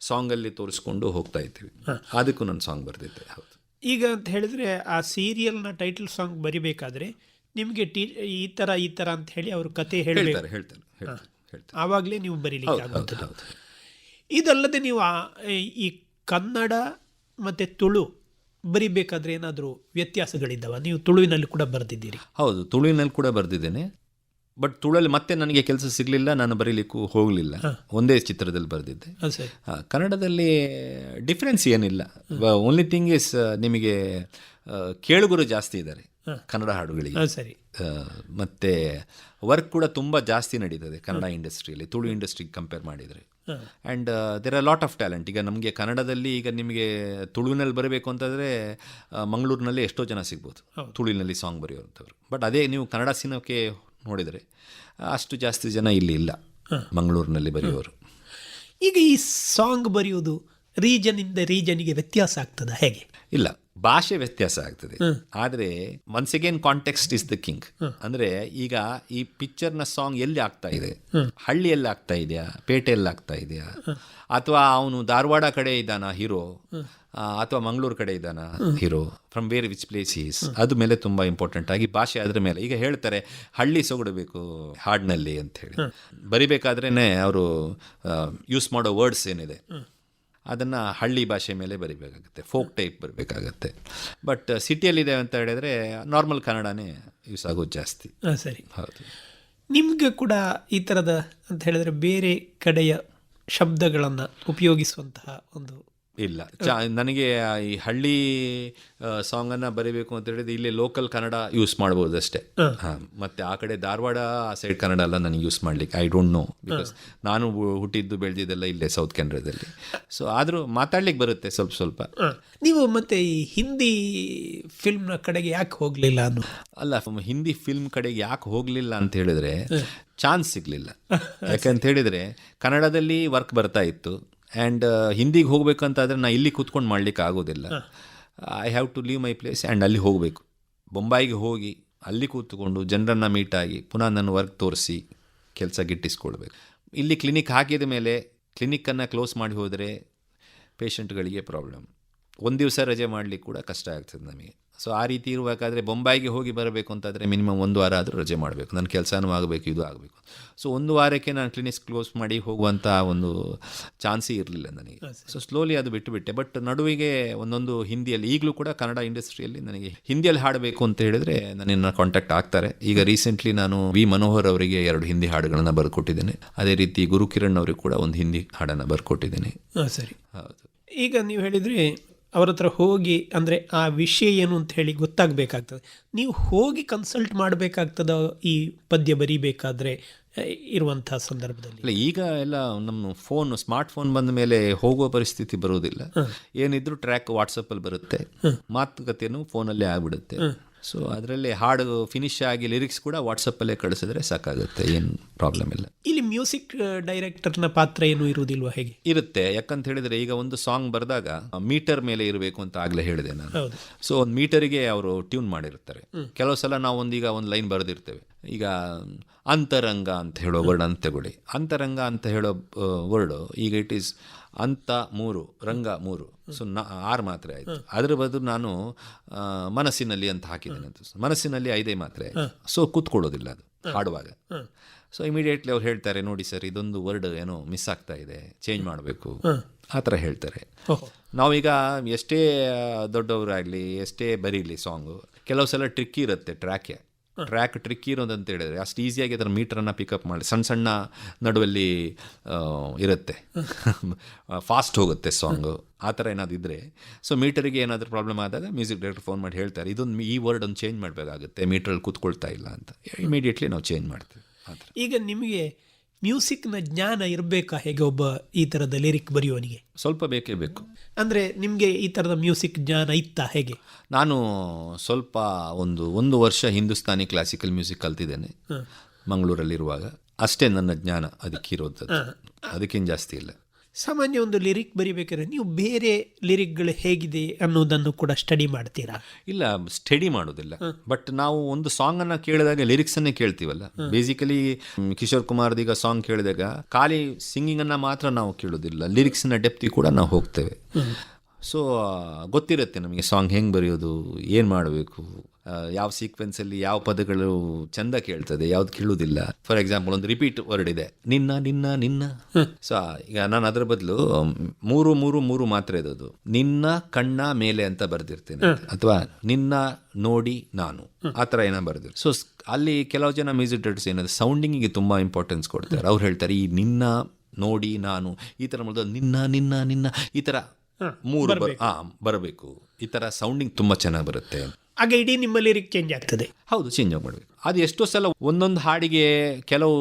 ಸಾಂಗಲ್ಲಿ ತೋರಿಸ್ಕೊಂಡು ಹೋಗ್ತಾ ಇದ್ದೀವಿ. ಅದಕ್ಕೂ ನನ್ನ ಸಾಂಗ್ ಬರೆದಿದ್ದೆ ಹೌದು. ಈಗ ಅಂತ ಹೇಳಿದ್ರೆ ಆ ಸೀರಿಯಲ್ನ ಟೈಟಲ್ ಸಾಂಗ್ ಬರಿಬೇಕಾದ್ರೆ ನಿಮಗೆ ಟಿ ಈ ಥರ ಈ ಥರ ಅಂತ ಹೇಳಿ ಅವರು ಕತೆ ಹೇಳ್ತಾರೆ ಹೇಳ್ತಾರೆ ಹೇಳ್ತಾರೆ. ಹೇಳ್ತಾರೆ. ಆವಾಗಲೇ ನೀವು ಬರೀಲಿಕ್ಕೆ ಆಗುತ್ತೆ ಇದಲ್ಲದೆ ನೀವು ಈ ಕನ್ನಡ ಮತ್ತು ತುಳು ಬರಿಬೇಕಾದ್ರೆ ಏನಾದರೂ ವ್ಯತ್ಯಾಸಗಳಿದ್ದಾವ? ನೀವು ತುಳುವಿನಲ್ಲಿ ಕೂಡ ಬರೆದಿದ್ದೀರಿ. ಹೌದು ತುಳುವಿನಲ್ಲಿ ಕೂಡ ಬರೆದಿದ್ದೇನೆ. ಬಟ್ ತುಳಲ್ಲಿ ಮತ್ತೆ ನನಗೆ ಕೆಲಸ ಸಿಗಲಿಲ್ಲ ನಾನು ಬರೀಲಿಕ್ಕೂ ಹೋಗಲಿಲ್ಲ. ಒಂದೇ ಚಿತ್ರದಲ್ಲಿ ಬರೆದಿದ್ದೆ. ಹಾಂ ಕನ್ನಡದಲ್ಲಿ ಡಿಫ್ರೆನ್ಸ್ ಏನಿಲ್ಲ. ಓನ್ಲಿ ಥಿಂಗ್ ಇಸ್ ನಿಮಗೆ ಕೇಳುಗರು ಜಾಸ್ತಿ ಇದ್ದಾರೆ. ಕನ್ನಡ ಹಾಡುಗಳಿಗೆ. ಸರಿ. ಮತ್ತು ವರ್ಕ್ ಕೂಡ ತುಂಬ ಜಾಸ್ತಿ ನಡೀತದೆ ಕನ್ನಡ ಇಂಡಸ್ಟ್ರಿಯಲ್ಲಿ ತುಳು ಇಂಡಸ್ಟ್ರಿಗೆ ಕಂಪೇರ್ ಮಾಡಿದರೆ. And there are lot of talent ಈಗ ನಮಗೆ ಕನ್ನಡದಲ್ಲಿ ಈಗ ನಿಮಗೆ ತುಳುವಿನಲ್ಲಿ ಬರಬೇಕು ಅಂತಂದರೆ ಮಂಗಳೂರಿನಲ್ಲಿ ಎಷ್ಟೋ ಜನ ಸಿಗ್ಬೋದು. ತುಳುವಿನಲ್ಲಿ ಸಾಂಗ್ ಬರೆಯುವಂಥವ್ರು. ಬಟ್ ಅದೇ ನೀವು ಕನ್ನಡ ಸಿನಿಮಾಕ್ಕೆ ನೋಡಿದರೆ ಅಷ್ಟು ಜಾಸ್ತಿ ಜನ ಇಲ್ಲಿ ಇಲ್ಲ ಮಂಗಳೂರಿನಲ್ಲಿ ಬರೆಯೋರು. ಈಗ ಈ ಸಾಂಗ್ ಬರೆಯುವುದು ರೀಜನಿಂದ ರೀಜನಿಗೆ ವ್ಯತ್ಯಾಸ ಆಗ್ತದ ಹೇಗೆ? ಇಲ್ಲ ಭಾಷೆ ವ್ಯತ್ಯಾಸ ಆಗ್ತದೆ. ಆದರೆ once again context is the king ಅಂದ್ರೆ ಈಗ ಈ ಪಿಕ್ಚರ್ನ ಸಾಂಗ್ ಎಲ್ಲಿ ಆಗ್ತಾ ಇದೆ? ಹಳ್ಳಿಯಲ್ಲಿ ಆಗ್ತಾ ಇದೆಯಾ? ಪೇಟೆಯಲ್ಲಿ ಆಗ್ತಾ ಇದೆಯಾ? ಅಥವಾ ಅವನು ಧಾರವಾಡ ಕಡೆ ಇದ್ದಾನ ಹೀರೋ ಅಥವಾ ಮಂಗಳೂರು ಕಡೆ ಇದ್ದಾನ hero from where which place is ಅದು ಮೇಲೆ ತುಂಬಾ ಇಂಪಾರ್ಟೆಂಟ್ ಆಗಿ ಭಾಷೆ ಅದ್ರ ಮೇಲೆ. ಈಗ ಹೇಳ್ತಾರೆ ಹಳ್ಳಿ ಸೊಗಡಬೇಕು ಹಾಡಿನಲ್ಲಿ ಅಂತ ಹೇಳಿ. ಬರಿಬೇಕಾದ್ರೇ ಅವರು ಯೂಸ್ ಮಾಡೋ ವರ್ಡ್ಸ್ ಏನಿದೆ? ಅದನ್ನು ಹಳ್ಳಿ ಭಾಷೆ ಮೇಲೆ ಬರಿಬೇಕಾಗುತ್ತೆ ಫೋಕ್ ಟೈಪ್ ಬರಬೇಕಾಗತ್ತೆ. ಬಟ್ ಸಿಟಿಯಲ್ಲಿದೆ ಅಂತ ಹೇಳಿದರೆ ನಾರ್ಮಲ್ ಕನ್ನಡನೇ ಯೂಸ್ ಆಗೋದು ಜಾಸ್ತಿ. ಹಾಂ ಸರಿ. ಹೌದು. ನಿಮಗೆ ಕೂಡ ಈ ಥರದ ಅಂತ ಹೇಳಿದ್ರೆ ಬೇರೆ ಕಡೆಯ ಶಬ್ದಗಳನ್ನು ಉಪಯೋಗಿಸುವಂತಹ ಒಂದು ಇಲ್ಲ. ಚ ನನಗೆ ಈ ಹಳ್ಳಿ ಸಾಂಗನ್ನು ಬರೀಬೇಕು ಅಂತ ಹೇಳಿದ್ರೆ ಇಲ್ಲಿ ಲೋಕಲ್ ಕನ್ನಡ ಯೂಸ್ ಮಾಡ್ಬೋದು ಅಷ್ಟೇ. ಹಾಂ. ಮತ್ತು ಆ ಕಡೆ ಧಾರವಾಡ ಆ ಸೈಡ್ ಕನ್ನಡ ಎಲ್ಲ ನನಗೆ ಯೂಸ್ ಮಾಡಲಿಕ್ಕೆ ಐ ಡೋಂಟ್ ನೋ ಬಿಕಾಸ್ ನಾನು ಹುಟ್ಟಿದ್ದು ಬೆಳೆದಿದ್ದೆಲ್ಲ ಇಲ್ಲೇ ಸೌತ್ ಕೆನರಾದಲ್ಲಿ ಸೊ ಆದರೂ ಮಾತಾಡ್ಲಿಕ್ಕೆ ಬರುತ್ತೆ ಸ್ವಲ್ಪ ಸ್ವಲ್ಪ. ನೀವು ಮತ್ತೆ ಈ ಹಿಂದಿ ಫಿಲ್ಮ್ನ ಕಡೆಗೆ ಯಾಕೆ ಹೋಗಲಿಲ್ಲ ಅನ್ನು? ಅಲ್ಲ ಹಿಂದಿ ಫಿಲ್ಮ್ ಕಡೆಗೆ ಯಾಕೆ ಹೋಗಲಿಲ್ಲ ಅಂತ ಹೇಳಿದ್ರೆ ಚಾನ್ಸ್ ಸಿಗಲಿಲ್ಲ. ಯಾಕಂತ ಹೇಳಿದ್ರೆ ಕನ್ನಡದಲ್ಲಿ ವರ್ಕ್ ಬರ್ತಾ ಇತ್ತು. ಆ್ಯಂಡ್ ಹಿಂದಿಗೆ ಹೋಗ್ಬೇಕಂತಾದ್ರೆ ನಾ ಇಲ್ಲಿ ಕೂತ್ಕೊಂಡು ಮಾಡ್ಲಿಕ್ಕೆ ಆಗೋದಿಲ್ಲ. I have to leave my place and ಅಲ್ಲಿ ಹೋಗಬೇಕು. ಬೊಂಬಾಯಿಗೆ ಹೋಗಿ ಅಲ್ಲಿ ಕೂತ್ಕೊಂಡು ಜನರನ್ನು ಮೀಟ್ ಆಗಿ ಪುನಃ ನನ್ನ ವರ್ಕ್ ತೋರಿಸಿ ಕೆಲಸ ಗಿಟ್ಟಿಸ್ಕೊಳ್ಬೇಕು. ಇಲ್ಲಿ ಕ್ಲಿನಿಕ್ ಹಾಕಿದ ಮೇಲೆ ಕ್ಲಿನಿಕ್ಕನ್ನು ಕ್ಲೋಸ್ ಮಾಡಿ ಹೋದರೆ ಪೇಷಂಟ್ಗಳಿಗೆ ಪ್ರಾಬ್ಲಮ್ ಒಂದು ದಿವಸ ರಜೆ ಮಾಡಲಿಕ್ಕೆ ಕೂಡ ಕಷ್ಟ ಆಗ್ತದೆ ನಮಗೆ. ಸೊ ಆ ರೀತಿ ಇರಬೇಕಾದ್ರೆ ಬೊಂಬಾಯಿಗೆ ಹೋಗಿ ಬರಬೇಕು ಅಂತಾದರೆ ಮಿನಿಮಮ್ ಒಂದು ವಾರ ಆದರೂ ರಜೆ ಮಾಡಬೇಕು. ನನ್ನ ಕೆಲಸನೂ ಆಗಬೇಕು ಇದು ಆಗಬೇಕು. ಸೊ ಒಂದು ವಾರಕ್ಕೆ ನಾನು ಕ್ಲಿನಿಕ್ಸ್ ಕ್ಲೋಸ್ ಮಾಡಿ ಹೋಗುವಂಥ ಒಂದು ಚಾನ್ಸೇ ಇರಲಿಲ್ಲ ನನಗೆ. ಸೊ ಸ್ಲೋಲಿ ಅದು ಬಿಟ್ಟುಬಿಟ್ಟೆ. ಬಟ್ ನಡುವಿಗೆ ಒಂದೊಂದು ಹಿಂದಿಯಲ್ಲಿ ಈಗಲೂ ಕೂಡ ಕನ್ನಡ ಇಂಡಸ್ಟ್ರಿಯಲ್ಲಿ ನನಗೆ ಹಿಂದಿಯಲ್ಲಿ ಹಾಡಬೇಕು ಅಂತ ಹೇಳಿದ್ರೆ ನನ್ನನ್ನು ಕಾಂಟ್ಯಾಕ್ಟ್ ಆಗ್ತಾರೆ. ಈಗ ರೀಸೆಂಟ್ಲಿ ನಾನು ವಿ ಮನೋಹರ್ ಅವರಿಗೆ ಎರಡು ಹಿಂದಿ ಹಾಡುಗಳನ್ನು ಬರ್ಕೊಟ್ಟಿದ್ದೇನೆ. ಅದೇ ರೀತಿ ಗುರುಕಿರಣ್ ಅವರಿಗೆ ಕೂಡ ಒಂದು ಹಿಂದಿ ಹಾಡನ್ನು ಬರ್ಕೊಟ್ಟಿದ್ದೇನೆ. ಹಾಂ ಸರಿ. ಹೌದು. ಈಗ ನೀವು ಹೇಳಿದ್ರಿ ಅವ್ರ ಹತ್ರ ಹೋಗಿ ಅಂದರೆ ಆ ವಿಷಯ ಏನು ಅಂತ ಹೇಳಿ ಗೊತ್ತಾಗಬೇಕಾಗ್ತದೆ. ನೀವು ಹೋಗಿ ಕನ್ಸಲ್ಟ್ ಮಾಡಬೇಕಾಗ್ತದ ಈ ಪದ್ಯ ಬರೀಬೇಕಾದ್ರೆ ಇರುವಂತಹ ಇರುವಂಥ ಸಂದರ್ಭದಲ್ಲಿ? ಇಲ್ಲ ಈಗ ಎಲ್ಲ ನಮ್ಮ ಫೋನ್ ಸ್ಮಾರ್ಟ್ ಫೋನ್ ಬಂದ ಮೇಲೆ ಹೋಗುವ ಪರಿಸ್ಥಿತಿ ಬರುವುದಿಲ್ಲ. ಏನಿದ್ರು ಟ್ರ್ಯಾಕ್ ವಾಟ್ಸಪ್ಪಲ್ಲಿ ಬರುತ್ತೆ. ಮಾತುಕತೆಯೂ ಫೋನಲ್ಲೇ ಆಗ್ಬಿಡುತ್ತೆ. ಸೊ ಅದರಲ್ಲಿ ಹಾಡು ಫಿನಿಶ್ ಆಗಿ ಲಿರಿಕ್ಸ್ ಕೂಡ ವಾಟ್ಸಪ್ಪಲ್ಲೇ ಕಳಿಸಿದ್ರೆ ಸಾಕಾಗುತ್ತೆ ಏನು ಪ್ರಾಬ್ಲಮ್ ಇಲ್ಲ. ಇಲ್ಲಿ ಮ್ಯೂಸಿಕ್ ಡೈರೆಕ್ಟರ್ನ ಪಾತ್ರ ಏನು ಇರುವುದಿಲ್ವಾ ಹೇಗೆ? ಇರುತ್ತೆ ಯಾಕಂತ ಹೇಳಿದ್ರೆ ಈಗ ಒಂದು ಸಾಂಗ್ ಬರೆದಾಗ ಮೀಟರ್ ಮೇಲೆ ಇರಬೇಕು ಅಂತ ಆಗಲೇ ಹೇಳಿದೆ ನಾನು. ಸೊ ಒಂದು ಮೀಟರಿಗೆ ಅವರು ಟ್ಯೂನ್ ಮಾಡಿರ್ತಾರೆ. ಕೆಲವು ಸಲ ನಾವು ಈಗ ಒಂದು ಲೈನ್ ಬರೆದಿರ್ತೇವೆ. ಈಗ ಅಂತರಂಗ ಅಂತ ಹೇಳೋ ವರ್ಡ್ ಅಂತ ತಗೊಳ್ಳಿ ಅಂತರಂಗ ಅಂತ ಹೇಳೋ ವರ್ಡು ಈಗ ಇಟ್ ಈಸ್ ಅಂತ ಮೂರು ರಂಗ ಮೂರು. ಸೊ ನ ಆರು ಮಾತ್ರೆ ಆಯಿತು. ಅದ್ರ ಬದಲು ನಾನು ಮನಸ್ಸಿನಲ್ಲಿ ಅಂತ ಹಾಕಿದ್ದೇನೆ ಅಂತ. ಮನಸ್ಸಿನಲ್ಲಿ ಐದೇ ಮಾತ್ರೆ. ಆಯಿತು ಸೊ ಕೂತ್ಕೊಳ್ಳೋದಿಲ್ಲ ಅದು ಹಾಡುವಾಗ. ಸೊ ಇಮಿಡಿಯೇಟ್ಲಿ ಅವ್ರು ಹೇಳ್ತಾರೆ ನೋಡಿ ಸರ್ ಇದೊಂದು ವರ್ಡ್ ಏನೋ ಮಿಸ್ ಆಗ್ತಾ ಇದೆ ಚೇಂಜ್ ಮಾಡಬೇಕು. ಆ ಥರ ಹೇಳ್ತಾರೆ. ನಾವೀಗ ಎಷ್ಟೇ ದೊಡ್ಡವರಾಗಲಿ ಎಷ್ಟೇ ಬರೀಲಿ ಸಾಂಗು ಕೆಲವು ಸಲ ಟ್ರಿಕ್ ಇರುತ್ತೆ ಟ್ರ್ಯಾಕೆ ಟ್ರ್ಯಾಕ್ ಟ್ರಿಕ್ಕಿ ಅಂತ ಹೇಳಿದ್ರೆ ಅಷ್ಟು ಈಸಿಯಾಗಿ ಅದರ ಮೀಟ್ರನ್ನು ಪಿಕಪ್ ಮಾಡಿ ಸಣ್ಣ ಸಣ್ಣ ನಡುವಲ್ಲಿ ಇರುತ್ತೆ. ಫಾಸ್ಟ್ ಹೋಗುತ್ತೆ ಸಾಂಗು ಆ ಥರ ಏನಾದ್ರು ಇದ್ದರೆ ಸೊ ಮೀಟರಿಗೆ ಏನಾದರೂ ಪ್ರಾಬ್ಲಮ್ ಆದಾಗ ಮ್ಯೂಸಿಕ್ ಡೈರೆಕ್ಟರ್ ಫೋನ್ ಮಾಡಿ ಹೇಳ್ತಾರೆ ಇದೊಂದು ಈ ವರ್ಡ್ ಒಂದು ಚೇಂಜ್ ಮಾಡಬೇಕಾಗುತ್ತೆ ಮೀಟ್ರಲ್ಲಿ ಕೂತ್ಕೊಳ್ತಾ ಇಲ್ಲ ಅಂತ. ಇಮಿಡಿಯೇಟ್ಲಿ ನಾವು ಚೇಂಜ್ ಮಾಡ್ತೀವಿ. ಈಗ ನಿಮಗೆ ಮ್ಯೂಸಿಕ್ನ ಜ್ಞಾನ ಇರಬೇಕಾ? ಹೇಗೆ ಒಬ್ಬ ಈ ಥರದ ಲಿರಿಕ್ ಬರೆಯುವನಿಗೆ ಸ್ವಲ್ಪ ಬೇಕೇ ಬೇಕು. ಅಂದರೆ ನಿಮಗೆ ಈ ಥರದ ಮ್ಯೂಸಿಕ್ ಜ್ಞಾನ ಇತ್ತಾ? ಹೇಗೆ? ನಾನು ಸ್ವಲ್ಪ ಒಂದು ಒಂದು ವರ್ಷ ಹಿಂದೂಸ್ತಾನಿ ಕ್ಲಾಸಿಕಲ್ ಮ್ಯೂಸಿಕ್ ಕಲ್ತಿದ್ದೇನೆ ಮಂಗಳೂರಲ್ಲಿರುವಾಗ. ಅಷ್ಟೇ ನನ್ನ ಜ್ಞಾನ ಅದಕ್ಕಿರೋದು ಅದಕ್ಕೇನು ಜಾಸ್ತಿ ಇಲ್ಲ. ಸಾಮಾನ್ಯ ಒಂದು ಲಿರಿಕ್ ಬರಿಬೇಕಾದ್ರೆ ನೀವು ಬೇರೆ ಲಿರಿಕ್ಗಳು ಹೇಗಿದೆ ಅನ್ನೋದನ್ನು ಕೂಡ ಸ್ಟಡಿ ಮಾಡ್ತೀರಾ? ಇಲ್ಲ ಸ್ಟಡಿ ಮಾಡೋದಿಲ್ಲ. ಬಟ್ ನಾವು ಒಂದು ಸಾಂಗ್ ಅನ್ನ ಕೇಳಿದಾಗ ಲಿರಿಕ್ಸ್ ಅನ್ನೇ ಕೇಳ್ತೀವಲ್ಲ? ಬೇಸಿಕಲಿ ಕಿಶೋರ್ ಕುಮಾರ್ದೀಗ ಸಾಂಗ್ ಕೇಳಿದಾಗ ಖಾಲಿ ಸಿಂಗಿಂಗ್ ಅನ್ನ ಮಾತ್ರ ನಾವು ಕೇಳೋದಿಲ್ಲ. ಲಿರಿಕ್ಸ್ನ ಡೆಪ್ತಿ ಕೂಡ ನಾವು ಹೋಗ್ತೇವೆ. ಸೊ ಗೊತ್ತಿರುತ್ತೆ ನಮಗೆ ಸಾಂಗ್ ಹೆಂಗೆ ಬರೆಯೋದು ಏನು ಮಾಡಬೇಕು? ಯಾವ ಸೀಕ್ವೆನ್ಸಲ್ಲಿ ಯಾವ ಪದಗಳು ಚಂದ ಕೇಳ್ತದೆ ಯಾವ್ದು ಕೇಳುವುದಿಲ್ಲ ಫಾರ್ ಎಕ್ಸಾಂಪಲ್ ಒಂದು ರಿಪೀಟ್ ವರ್ಡ್ ಇದೆ. ನಿನ್ನ ನಿನ್ನ ನಿನ್ನ. ಸೊ ಈಗ ನಾನು ಅದರ ಬದಲು ಮೂರು ಮೂರು ಮೂರು ಮಾತ್ರ ಇರೋದು ನಿನ್ನ ಕಣ್ಣ ಮೇಲೆ ಅಂತ ಬರ್ದಿರ್ತೇನೆ. ಅಥವಾ ನಿನ್ನ ನೋಡಿ ನಾನು. ಆ ಥರ ಏನೋ ಬರೆದಿರ್ ಸೊ ಅಲ್ಲಿ ಕೆಲವು ಜನ ಮ್ಯೂಸಿಕ್ ಡೈರೆಕ್ಟರ್ಸ್ ಏನಂದ್ರೆ ಸೌಂಡಿಂಗಿಗೆ ತುಂಬ ಇಂಪಾರ್ಟೆನ್ಸ್ ಕೊಡ್ತಾರೆ. ಅವ್ರು ಹೇಳ್ತಾರೆ ಈ ನಿನ್ನ ನೋಡಿ ನಾನು ಈ ಥರ ಮಾಡೋದು ನಿನ್ನ ನಿನ್ನ ನಿನ್ನ ಈ ಥರ ಮೂರು ಬರಬೇಕು. ಈ ಥರ ಸೌಂಡಿಂಗ್ ತುಂಬ ಚೆನ್ನಾಗಿ ಬರುತ್ತೆ. ಆಗ ಇಡೀ ನಿಮ್ಮ ಲಿರಿಕ್ ಚೇಂಜ್ ಆಗ್ತದೆ. ಹೌದು ಚೇಂಜ್ ಮಾಡಬೇಕು ಅದು ಎಷ್ಟೋ ಸಲ ಒಂದೊಂದು ಹಾಡಿಗೆ ಕೆಲವು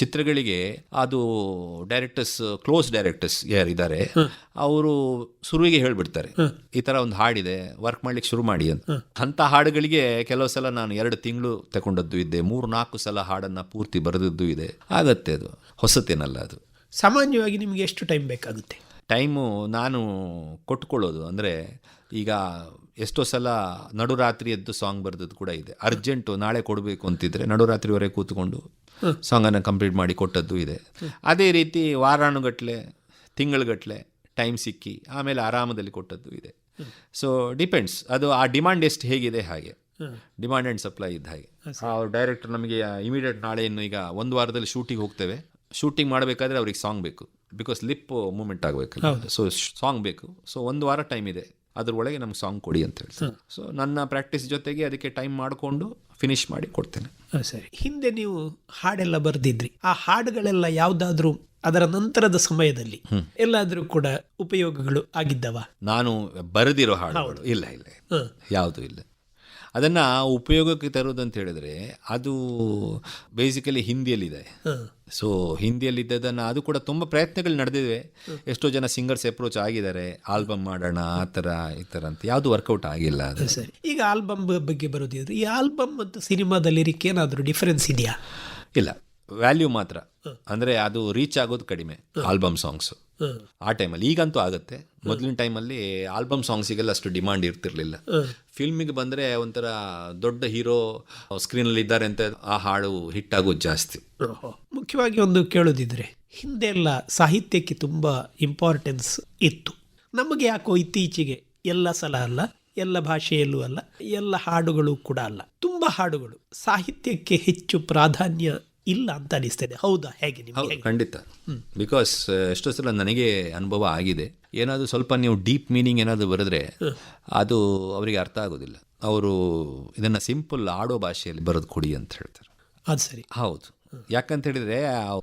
ಚಿತ್ರಗಳಿಗೆ ಅದು ಡೈರೆಕ್ಟರ್ಸ್ ಕ್ಲೋಸ್ ಡೈರೆಕ್ಟರ್ಸ್ ಯಾರಿದ್ದಾರೆ ಅವರು ಶುರುವಿಗೆ ಹೇಳ್ಬಿಡ್ತಾರೆ ಈ ತರ ಒಂದು ಹಾಡಿದೆ ವರ್ಕ್ ಮಾಡ್ಲಿಕ್ಕೆ ಶುರು ಮಾಡಿ ಅಂತ. ಅಂತ ಹಾಡುಗಳಿಗೆ ಕೆಲವು ಸಲ ನಾನು ಎರಡು ತಿಂಗಳು ತಗೊಂಡದ್ದು ಇದ್ದೆ ಮೂರು ನಾಲ್ಕು ಸಲ ಹಾಡನ್ನ ಪೂರ್ತಿ ಬರೆದದ್ದು ಇದೆ. ಆಗತ್ತೆ ಅದು ಹೊಸತೇನಲ್ಲ ಅದು. ಸಾಮಾನ್ಯವಾಗಿ ನಿಮಗೆ ಎಷ್ಟು ಟೈಮ್ ಬೇಕಾಗುತ್ತೆ? ಟೈಮು ನಾನು ಕೊಟ್ಕೊಳ್ಳೋದು ಅಂದರೆ ಈಗ ಎಷ್ಟೋ ಸಲ ನಡುರಾತ್ರಿ ಎದ್ದು ಸಾಂಗ್ ಬರೆದದ್ದು ಕೂಡ ಇದೆ. ಅರ್ಜೆಂಟು ನಾಳೆ ಕೊಡಬೇಕು ಅಂತಿದ್ರೆ ನಡುರಾತ್ರಿವರೆಗೆ ಕೂತ್ಕೊಂಡು ಸಾಂಗನ್ನು ಕಂಪ್ಲೀಟ್ ಮಾಡಿ ಕೊಟ್ಟದ್ದು ಇದೆ. ಅದೇ ರೀತಿ ವಾರಾನುಗಟ್ಲೆ ತಿಂಗಳುಗಟ್ಲೆ ಟೈಮ್ ಸಿಕ್ಕಿ ಆಮೇಲೆ ಆರಾಮದಲ್ಲಿ ಕೊಟ್ಟದ್ದು ಇದೆ. ಸೊ ಡಿಪೆಂಡ್ಸ್ ಅದು ಆ ಡಿಮಾಂಡ್ ಎಷ್ಟು ಹೇಗಿದೆ ಹಾಗೆ. ಡಿಮಾಂಡ್ ಆ್ಯಂಡ್ ಸಪ್ಲೈ ಇದ್ದ ಹಾಗೆ. ಅವ್ರ ಡೈರೆಕ್ಟರ್ ನಮಗೆ ಇಮಿಡಿಯೇಟ್ ನಾಳೆ ಇನ್ನು ಈಗ ಒಂದು ವಾರದಲ್ಲಿ ಶೂಟಿಂಗ್ ಹೋಗ್ತೇವೆ. ಶೂಟಿಂಗ್ ಮಾಡಬೇಕಾದ್ರೆ ಅವ್ರಿಗೆ ಸಾಂಗ್ ಬೇಕು. ಬಿಕಾಸ್ ಲಿಪ್ ಮೂಮೆಂಟ್ ಆಗಬೇಕು ಸೊ ಸಾಂಗ್ ಬೇಕು. ಸೊ ಒಂದು ವಾರ ಟೈಮ್ ಇದೆ. ಅದ್ರ ಒಳಗೆ ನಮ್ಗೆ ಸಾಂಗ್ ಕೊಡಿ ಅಂತ ಹೇಳಿ. ಸೊ ನನ್ನ ಪ್ರಾಕ್ಟೀಸ್ ಜೊತೆಗೆ ಅದಕ್ಕೆ ಟೈಮ್ ಮಾಡಿಕೊಂಡು ಫಿನಿಶ್ ಮಾಡಿ ಕೊಡ್ತೇನೆ. ಸರಿ. ಹಿಂದೆ ನೀವು ಹಾಡೆಲ್ಲ ಬರೆದಿದ್ರಿ. ಆ ಹಾಡುಗಳೆಲ್ಲ ಯಾವುದಾದ್ರೂ ಅದರ ನಂತರದ ಸಮಯದಲ್ಲಿ ಎಲ್ಲಾದರೂ ಕೂಡ ಉಪಯೋಗಗಳು ಆಗಿದ್ದವ? ನಾನು ಬರೆದಿರೋ ಹಾಡು ಇಲ್ಲ ಇಲ್ಲ ಯಾವುದು ಯಾವುದೂ ಇಲ್ಲ. ಅದನ್ನು ಉಪಯೋಗಕ್ಕೆ ತರೋದಂತ ಹೇಳಿದ್ರೆ ಅದು ಬೇಸಿಕಲಿ ಹಿಂದಿಯಲ್ಲಿದೆ. ಸೊ ಹಿಂದಿಯಲ್ಲಿದ್ದದನ್ನು ಅದು ಕೂಡ ತುಂಬ ಪ್ರಯತ್ನಗಳು ನಡೆದಿವೆ. ಎಷ್ಟೋ ಜನ ಸಿಂಗರ್ಸ್ ಅಪ್ರೋಚ್ ಆಗಿದ್ದಾರೆ. ಆಲ್ಬಮ್ ಮಾಡೋಣ ಆ ಥರ ಈ ಥರ ಅಂತ. ಯಾವುದು ವರ್ಕೌಟ್ ಆಗಿಲ್ಲ ಅದು. ಸರಿ. ಈಗ ಆಲ್ಬಮ್ ಬಗ್ಗೆ ಬರೋದಿದ್ರೆ ಈ ಆಲ್ಬಮ್ ಮತ್ತು ಸಿನಿಮಾದ ಡಿಫ್ರೆನ್ಸ್ ಏನಾದರೂ ಡಿಫರೆನ್ಸ್ ಇದೆಯಾ? ಇಲ್ಲ. ವ್ಯಾಲ್ಯೂ ಮಾತ್ರ. ಅಂದರೆ ಅದು ರೀಚ್ ಆಗೋದು ಕಡಿಮೆ ಆಲ್ಬಮ್ ಸಾಂಗ್ಸ್ ಆ ಟೈಮಲ್ಲಿ ಈಗಂತೂ ಆಗುತ್ತೆ. ಮೊದಲಿನ ಟೈಮಲ್ಲಿ ಆಲ್ಬಮ್ ಸಾಂಗ್ಸಿಗೆಲ್ಲ ಅಷ್ಟು ಡಿಮಾಂಡ್ ಇರ್ತಿರ್ಲಿಲ್ಲ. ಫಿಲ್ಮಿಗೆ ಬಂದರೆ ಒಂಥರ ದೊಡ್ಡ ಹೀರೋ ಸ್ಕ್ರೀನಲ್ಲಿ ಇದ್ದಾರೆ ಅಂತ ಆ ಹಾಡು ಹಿಟ್ ಆಗೋದು ಜಾಸ್ತಿ. ಮುಖ್ಯವಾಗಿ ಒಂದು ಕೇಳೋದಿದ್ರೆ ಹಿಂದೆ ಎಲ್ಲ ಸಾಹಿತ್ಯಕ್ಕೆ ತುಂಬ ಇಂಪಾರ್ಟೆನ್ಸ್ ಇತ್ತು. ನಮಗೆ ಯಾಕೋ ಇತ್ತೀಚೆಗೆ ಎಲ್ಲ ಸಲ ಅಲ್ಲ ಎಲ್ಲ ಭಾಷೆಯಲ್ಲೂ ಅಲ್ಲ ಎಲ್ಲ ಹಾಡುಗಳು ಕೂಡ ಅಲ್ಲ. ತುಂಬ ಹಾಡುಗಳು. ಸಾಹಿತ್ಯಕ್ಕೆ ಹೆಚ್ಚು ಪ್ರಾಧಾನ್ಯ ಇಲ್ಲ ಅಂತ ಅನಿಸ್ತದೆ. ಹೌದಾ? ಹೇಗೆ ನಿಮಗೆ ಖಂಡಿತ. ಬಿಕಾಸ್ ಎಷ್ಟೋ ಸಲ ನನಗೆ ಅನುಭವ ಆಗಿದೆ. ಏನಾದರೂ ಸ್ವಲ್ಪ ನೀವು ಡೀಪ್ ಮೀನಿಂಗ್ ಏನಾದರೂ ಬರೆದ್ರೆ ಅದು ಅವರಿಗೆ ಅರ್ಥ ಆಗೋದಿಲ್ಲ. ಅವರು ಇದನ್ನು ಸಿಂಪಲ್ ಆಡೋ ಭಾಷೆಯಲ್ಲಿ ಬರೆದು ಕೊಡಿ ಅಂತ ಹೇಳ್ತಾರೆ. ಅದು ಸರಿ. ಹೌದು. ಯಾಕಂತ ಹೇಳಿದ್ರೆ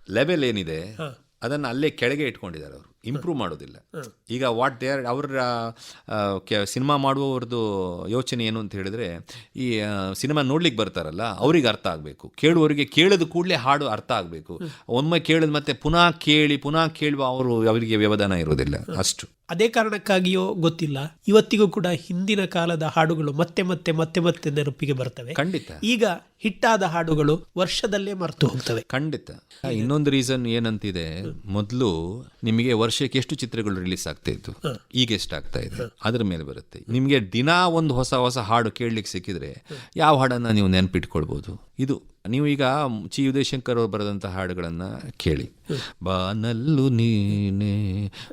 ಲೆವೆಲ್ ಏನಿದೆ ಅದನ್ನು ಅಲ್ಲೇ ಕೆಳಗೆ ಇಟ್ಕೊಂಡಿದ್ದಾರೆ ಅವರು. ಇಂಪ್ರೂವ್ ಮಾಡೋದಿಲ್ಲ. ಈಗ ವಾಟ್ ದೇ ಆರ್ ಅವರ ಸಿನಿಮಾ ಮಾಡುವವ್ರದ್ದು ಯೋಚನೆ ಏನು ಅಂತ ಹೇಳಿದ್ರೆ ಈ ಸಿನಿಮಾ ನೋಡ್ಲಿಕ್ಕೆ ಬರ್ತಾರಲ್ಲ ಅವ್ರಿಗೆ ಅರ್ಥ ಆಗಬೇಕು. ಕೇಳುವವರಿಗೆ ಕೇಳಿದ ಕೂಡಲೇ ಹಾಡು ಅರ್ಥ ಆಗಬೇಕು. ಒಮ್ಮೆ ಕೇಳಿದ ಮತ್ತೆ ಪುನಃ ಕೇಳಿ ಪುನಃ ಕೇಳುವ ಅವರು ಅವರಿಗೆ ವ್ಯವಧಾನ ಇರೋದಿಲ್ಲ. ಅಷ್ಟು. ಅದೇ ಕಾರಣಕ್ಕಾಗಿಯೋ ಗೊತ್ತಿಲ್ಲ. ಇವತ್ತಿಗೂ ಕೂಡ ಹಿಂದಿನ ಕಾಲದ ಹಾಡುಗಳು ಮತ್ತೆ ಮತ್ತೆ ಮತ್ತೆ ಮತ್ತೆ ನೆನಪಿಗೆ ಬರ್ತವೆ. ಖಂಡಿತ. ಈಗ ಹಿಟ್ಟಾದ ಹಾಡುಗಳು ವರ್ಷದಲ್ಲೇ ಮರೆತು ಹೋಗ್ತವೆ. ಖಂಡಿತ. ಇನ್ನೊಂದು ರೀಸನ್ ಏನಂತಿದೆ ಮೊದಲು ನಿಮಗೆ ವರ್ಷಕ್ಕೆ ಎಷ್ಟು ಚಿತ್ರಗಳು ರಿಲೀಸ್ ಆಗ್ತಾ ಇತ್ತು ಈಗ ಎಷ್ಟು ಆಗ್ತಾ ಇದೆ ಅದ್ರ ಮೇಲೆ ಬರುತ್ತೆ. ನಿಮಗೆ ದಿನಾ ಒಂದು ಹೊಸ ಹೊಸ ಹಾಡು ಕೇಳಲಿಕ್ಕೆ ಸಿಕ್ಕಿದ್ರೆ ಯಾವ ಹಾಡನ್ನ ನೀವು ನೆನ್ಪಿಟ್ಕೊಳ್ಬೋದು? ಇದು ನೀವು ಈಗ ಚಿ ಉದಯಶಂಕರ್ ಅವರು ಬರೆದಂಥ ಹಾಡುಗಳನ್ನು ಕೇಳಿ. ಬಾನಲ್ಲು ನೀನೆ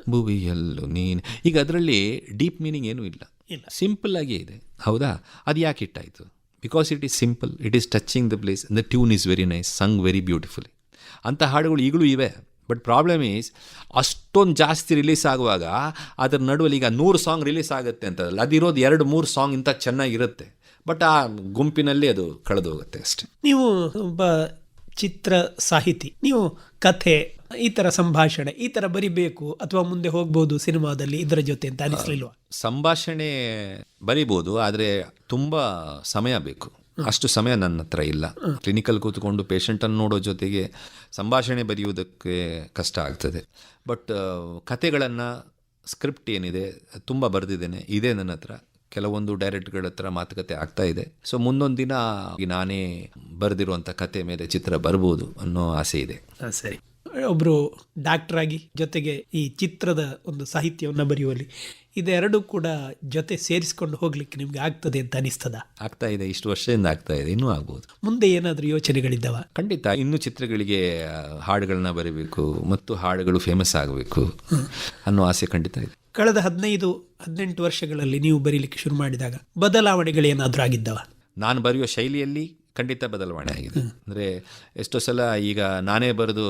ಭುವಿಯಲ್ಲು ನೀನೆ. ಈಗ ಅದರಲ್ಲಿ ಡೀಪ್ ಮೀನಿಂಗ್ ಏನೂ ಇಲ್ಲ. ಸಿಂಪಲ್ ಆಗೇ ಇದೆ. ಹೌದಾ? ಅದು ಯಾಕೆ ಹಿಟ್ಟಾಯಿತು because it is simple it is touching the place the tune is very nice sung very beautifully ಅಂಥ ಹಾಡುಗಳು ಈಗಲೂ ಇವೆ. ಬಟ್ ಪ್ರಾಬ್ಲಮ್ ಈಸ್ ಅಷ್ಟೊಂದು ಜಾಸ್ತಿ ರಿಲೀಸ್ ಆಗುವಾಗ ಅದರ ನಡುವಲ್ಲಿ ಈಗ ನೂರು ಸಾಂಗ್ ರಿಲೀಸ್ ಆಗುತ್ತೆ ಅಂತಲ್ಲ ಅದಿರೋದು ಎರಡು ಮೂರು ಸಾಂಗ್ ಇಂಥ ಚೆನ್ನಾಗಿರುತ್ತೆ ಬಟ್ ಆ ಗುಂಪಿನಲ್ಲಿ ಅದು ಕಳೆದು ಹೋಗುತ್ತೆ ಅಷ್ಟೆ. ನೀವು ಒಬ್ಬ ಚಿತ್ರ ಸಾಹಿತಿ ನೀವು ಕಥೆ ಈ ಥರ ಸಂಭಾಷಣೆ ಈ ಥರ ಬರಿಬೇಕು ಅಥವಾ ಮುಂದೆ ಹೋಗ್ಬೋದು ಸಿನಿಮಾದಲ್ಲಿ ಇದರ ಜೊತೆ ಅಂತ ಅನಿಸ್ಲಿಲ್ವಾ? ಸಂಭಾಷಣೆ ಬರಿಬೋದು ಆದರೆ ತುಂಬ ಸಮಯ ಬೇಕು. ಅಷ್ಟು ಸಮಯ ನನ್ನ ಹತ್ರ ಇಲ್ಲ. ಕ್ಲಿನಿಕಲ್ ಕೂತ್ಕೊಂಡು ಪೇಷಂಟನ್ನು ನೋಡೋ ಜೊತೆಗೆ ಸಂಭಾಷಣೆ ಬರೆಯುವುದಕ್ಕೆ ಕಷ್ಟ ಆಗ್ತದೆ. ಬಟ್ ಕತೆಗಳನ್ನು ಸ್ಕ್ರಿಪ್ಟ್ ಏನಿದೆ, ತುಂಬ ಬರೆದಿದ್ದೇನೆ. ಇದೆ ನನ್ನ ಹತ್ರ. ಕೆಲವೊಂದು ಡೈರೆಕ್ಟ್ಗಳ ಹತ್ರ ಮಾತುಕತೆ ಆಗ್ತಾ ಇದೆ. ಸೊ ಮುಂದೊಂದು ದಿನ ನಾನೇ ಬರೆದಿರುವಂಥ ಕತೆ ಮೇಲೆ ಚಿತ್ರ ಬರ್ಬೋದು ಅನ್ನೋ ಆಸೆ ಇದೆ. ಸರಿ. ಒಬ್ರು ಡಾಕ್ಟರ್ ಆಗಿ ಜೊತೆಗೆ ಈ ಚಿತ್ರದ ಒಂದು ಸಾಹಿತ್ಯವನ್ನು ಬರೆಯುವಲ್ಲಿ ಇದೆರಡೂ ಕೂಡ ಜೊತೆ ಸೇರಿಸ್ಕೊಂಡು ಹೋಗ್ಲಿಕ್ಕೆ ನಿಮ್ಗೆ ಆಗ್ತದೆ ಅಂತ ಅನಿಸ್ತದ? ಆಗ್ತಾ ಇದೆ ಇಷ್ಟು ವರ್ಷದಿಂದ ಆಗ್ತಾ ಇದೆ ಇನ್ನೂ ಆಗ್ಬೋದು. ಮುಂದೆ ಏನಾದರೂ ಯೋಚನೆಗಳಿದ್ದಾವ? ಖಂಡಿತ ಇನ್ನು ಚಿತ್ರಗಳಿಗೆ ಹಾಡುಗಳನ್ನ ಬರೀಬೇಕು ಮತ್ತು ಹಾಡುಗಳು ಫೇಮಸ್ ಆಗಬೇಕು ಅನ್ನೋ ಆಸೆ ಖಂಡಿತ ಇದೆ. ಕಳೆದ ಹದಿನೈದು ಹದಿನೆಂಟು ವರ್ಷಗಳಲ್ಲಿ ನೀವು ಬರೀಲಿಕ್ಕೆ ಶುರು ಮಾಡಿದಾಗ ಬದಲಾವಣೆಗಳು ಏನಾದರೂ ಆಗಿದ್ದಾವ? ನಾನು ಬರೆಯುವ ಶೈಲಿಯಲ್ಲಿ ಖಂಡಿತ ಬದಲಾವಣೆ ಆಗಿದೆ. ಅಂದರೆ ಎಷ್ಟೋ ಸಲ ಈಗ ನಾನೇ ಬರೆದು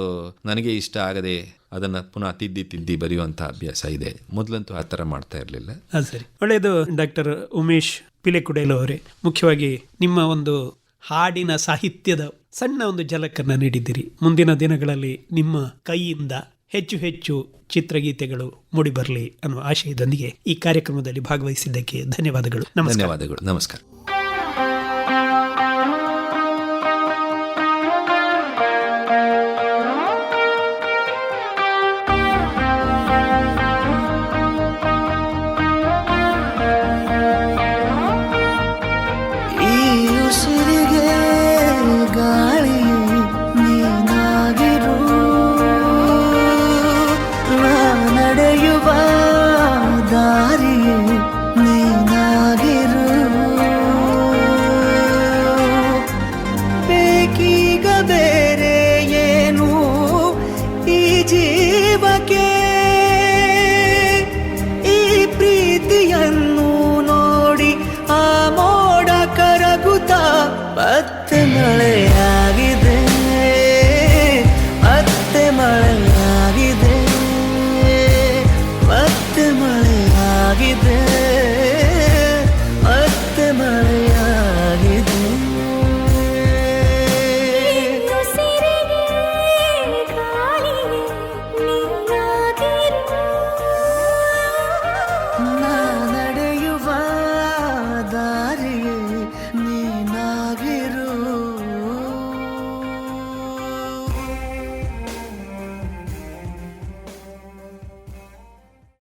ನನಗೆ ಇಷ್ಟ ಆಗದೆ ಅದನ್ನು ಪುನಃ ತಿದ್ದಿ ತಿದ್ದಿ ಬರೆಯುವಂಥ ಅಭ್ಯಾಸ ಇದೆ. ಮೊದಲಂತೂ ಆ ಥರ ಮಾಡ್ತಾ ಇರಲಿಲ್ಲ. ಸರಿ. ಒಳ್ಳೆಯದು ಡಾಕ್ಟರ್ ಉಮೇಶ್ ಪಿಲೆಕುಡೇಲು ಅವರೇ. ಮುಖ್ಯವಾಗಿ ನಿಮ್ಮ ಒಂದು ಹಾಡಿನ ಸಾಹಿತ್ಯದ ಸಣ್ಣ ಒಂದು ಜಲಕನ್ನು ನೀಡಿದ್ದೀರಿ. ಮುಂದಿನ ದಿನಗಳಲ್ಲಿ ನಿಮ್ಮ ಕೈಯಿಂದ ಹೆಚ್ಚು ಹೆಚ್ಚು ಚಿತ್ರಗೀತೆಗಳು ಮೂಡಿಬರಲಿ ಅನ್ನುವ ಆಶಯದೊಂದಿಗೆ ಈ ಕಾರ್ಯಕ್ರಮದಲ್ಲಿ ಭಾಗವಹಿಸಿದ್ದಕ್ಕೆ ಧನ್ಯವಾದಗಳು. ಧನ್ಯವಾದಗಳು. ನಮಸ್ಕಾರ. fica de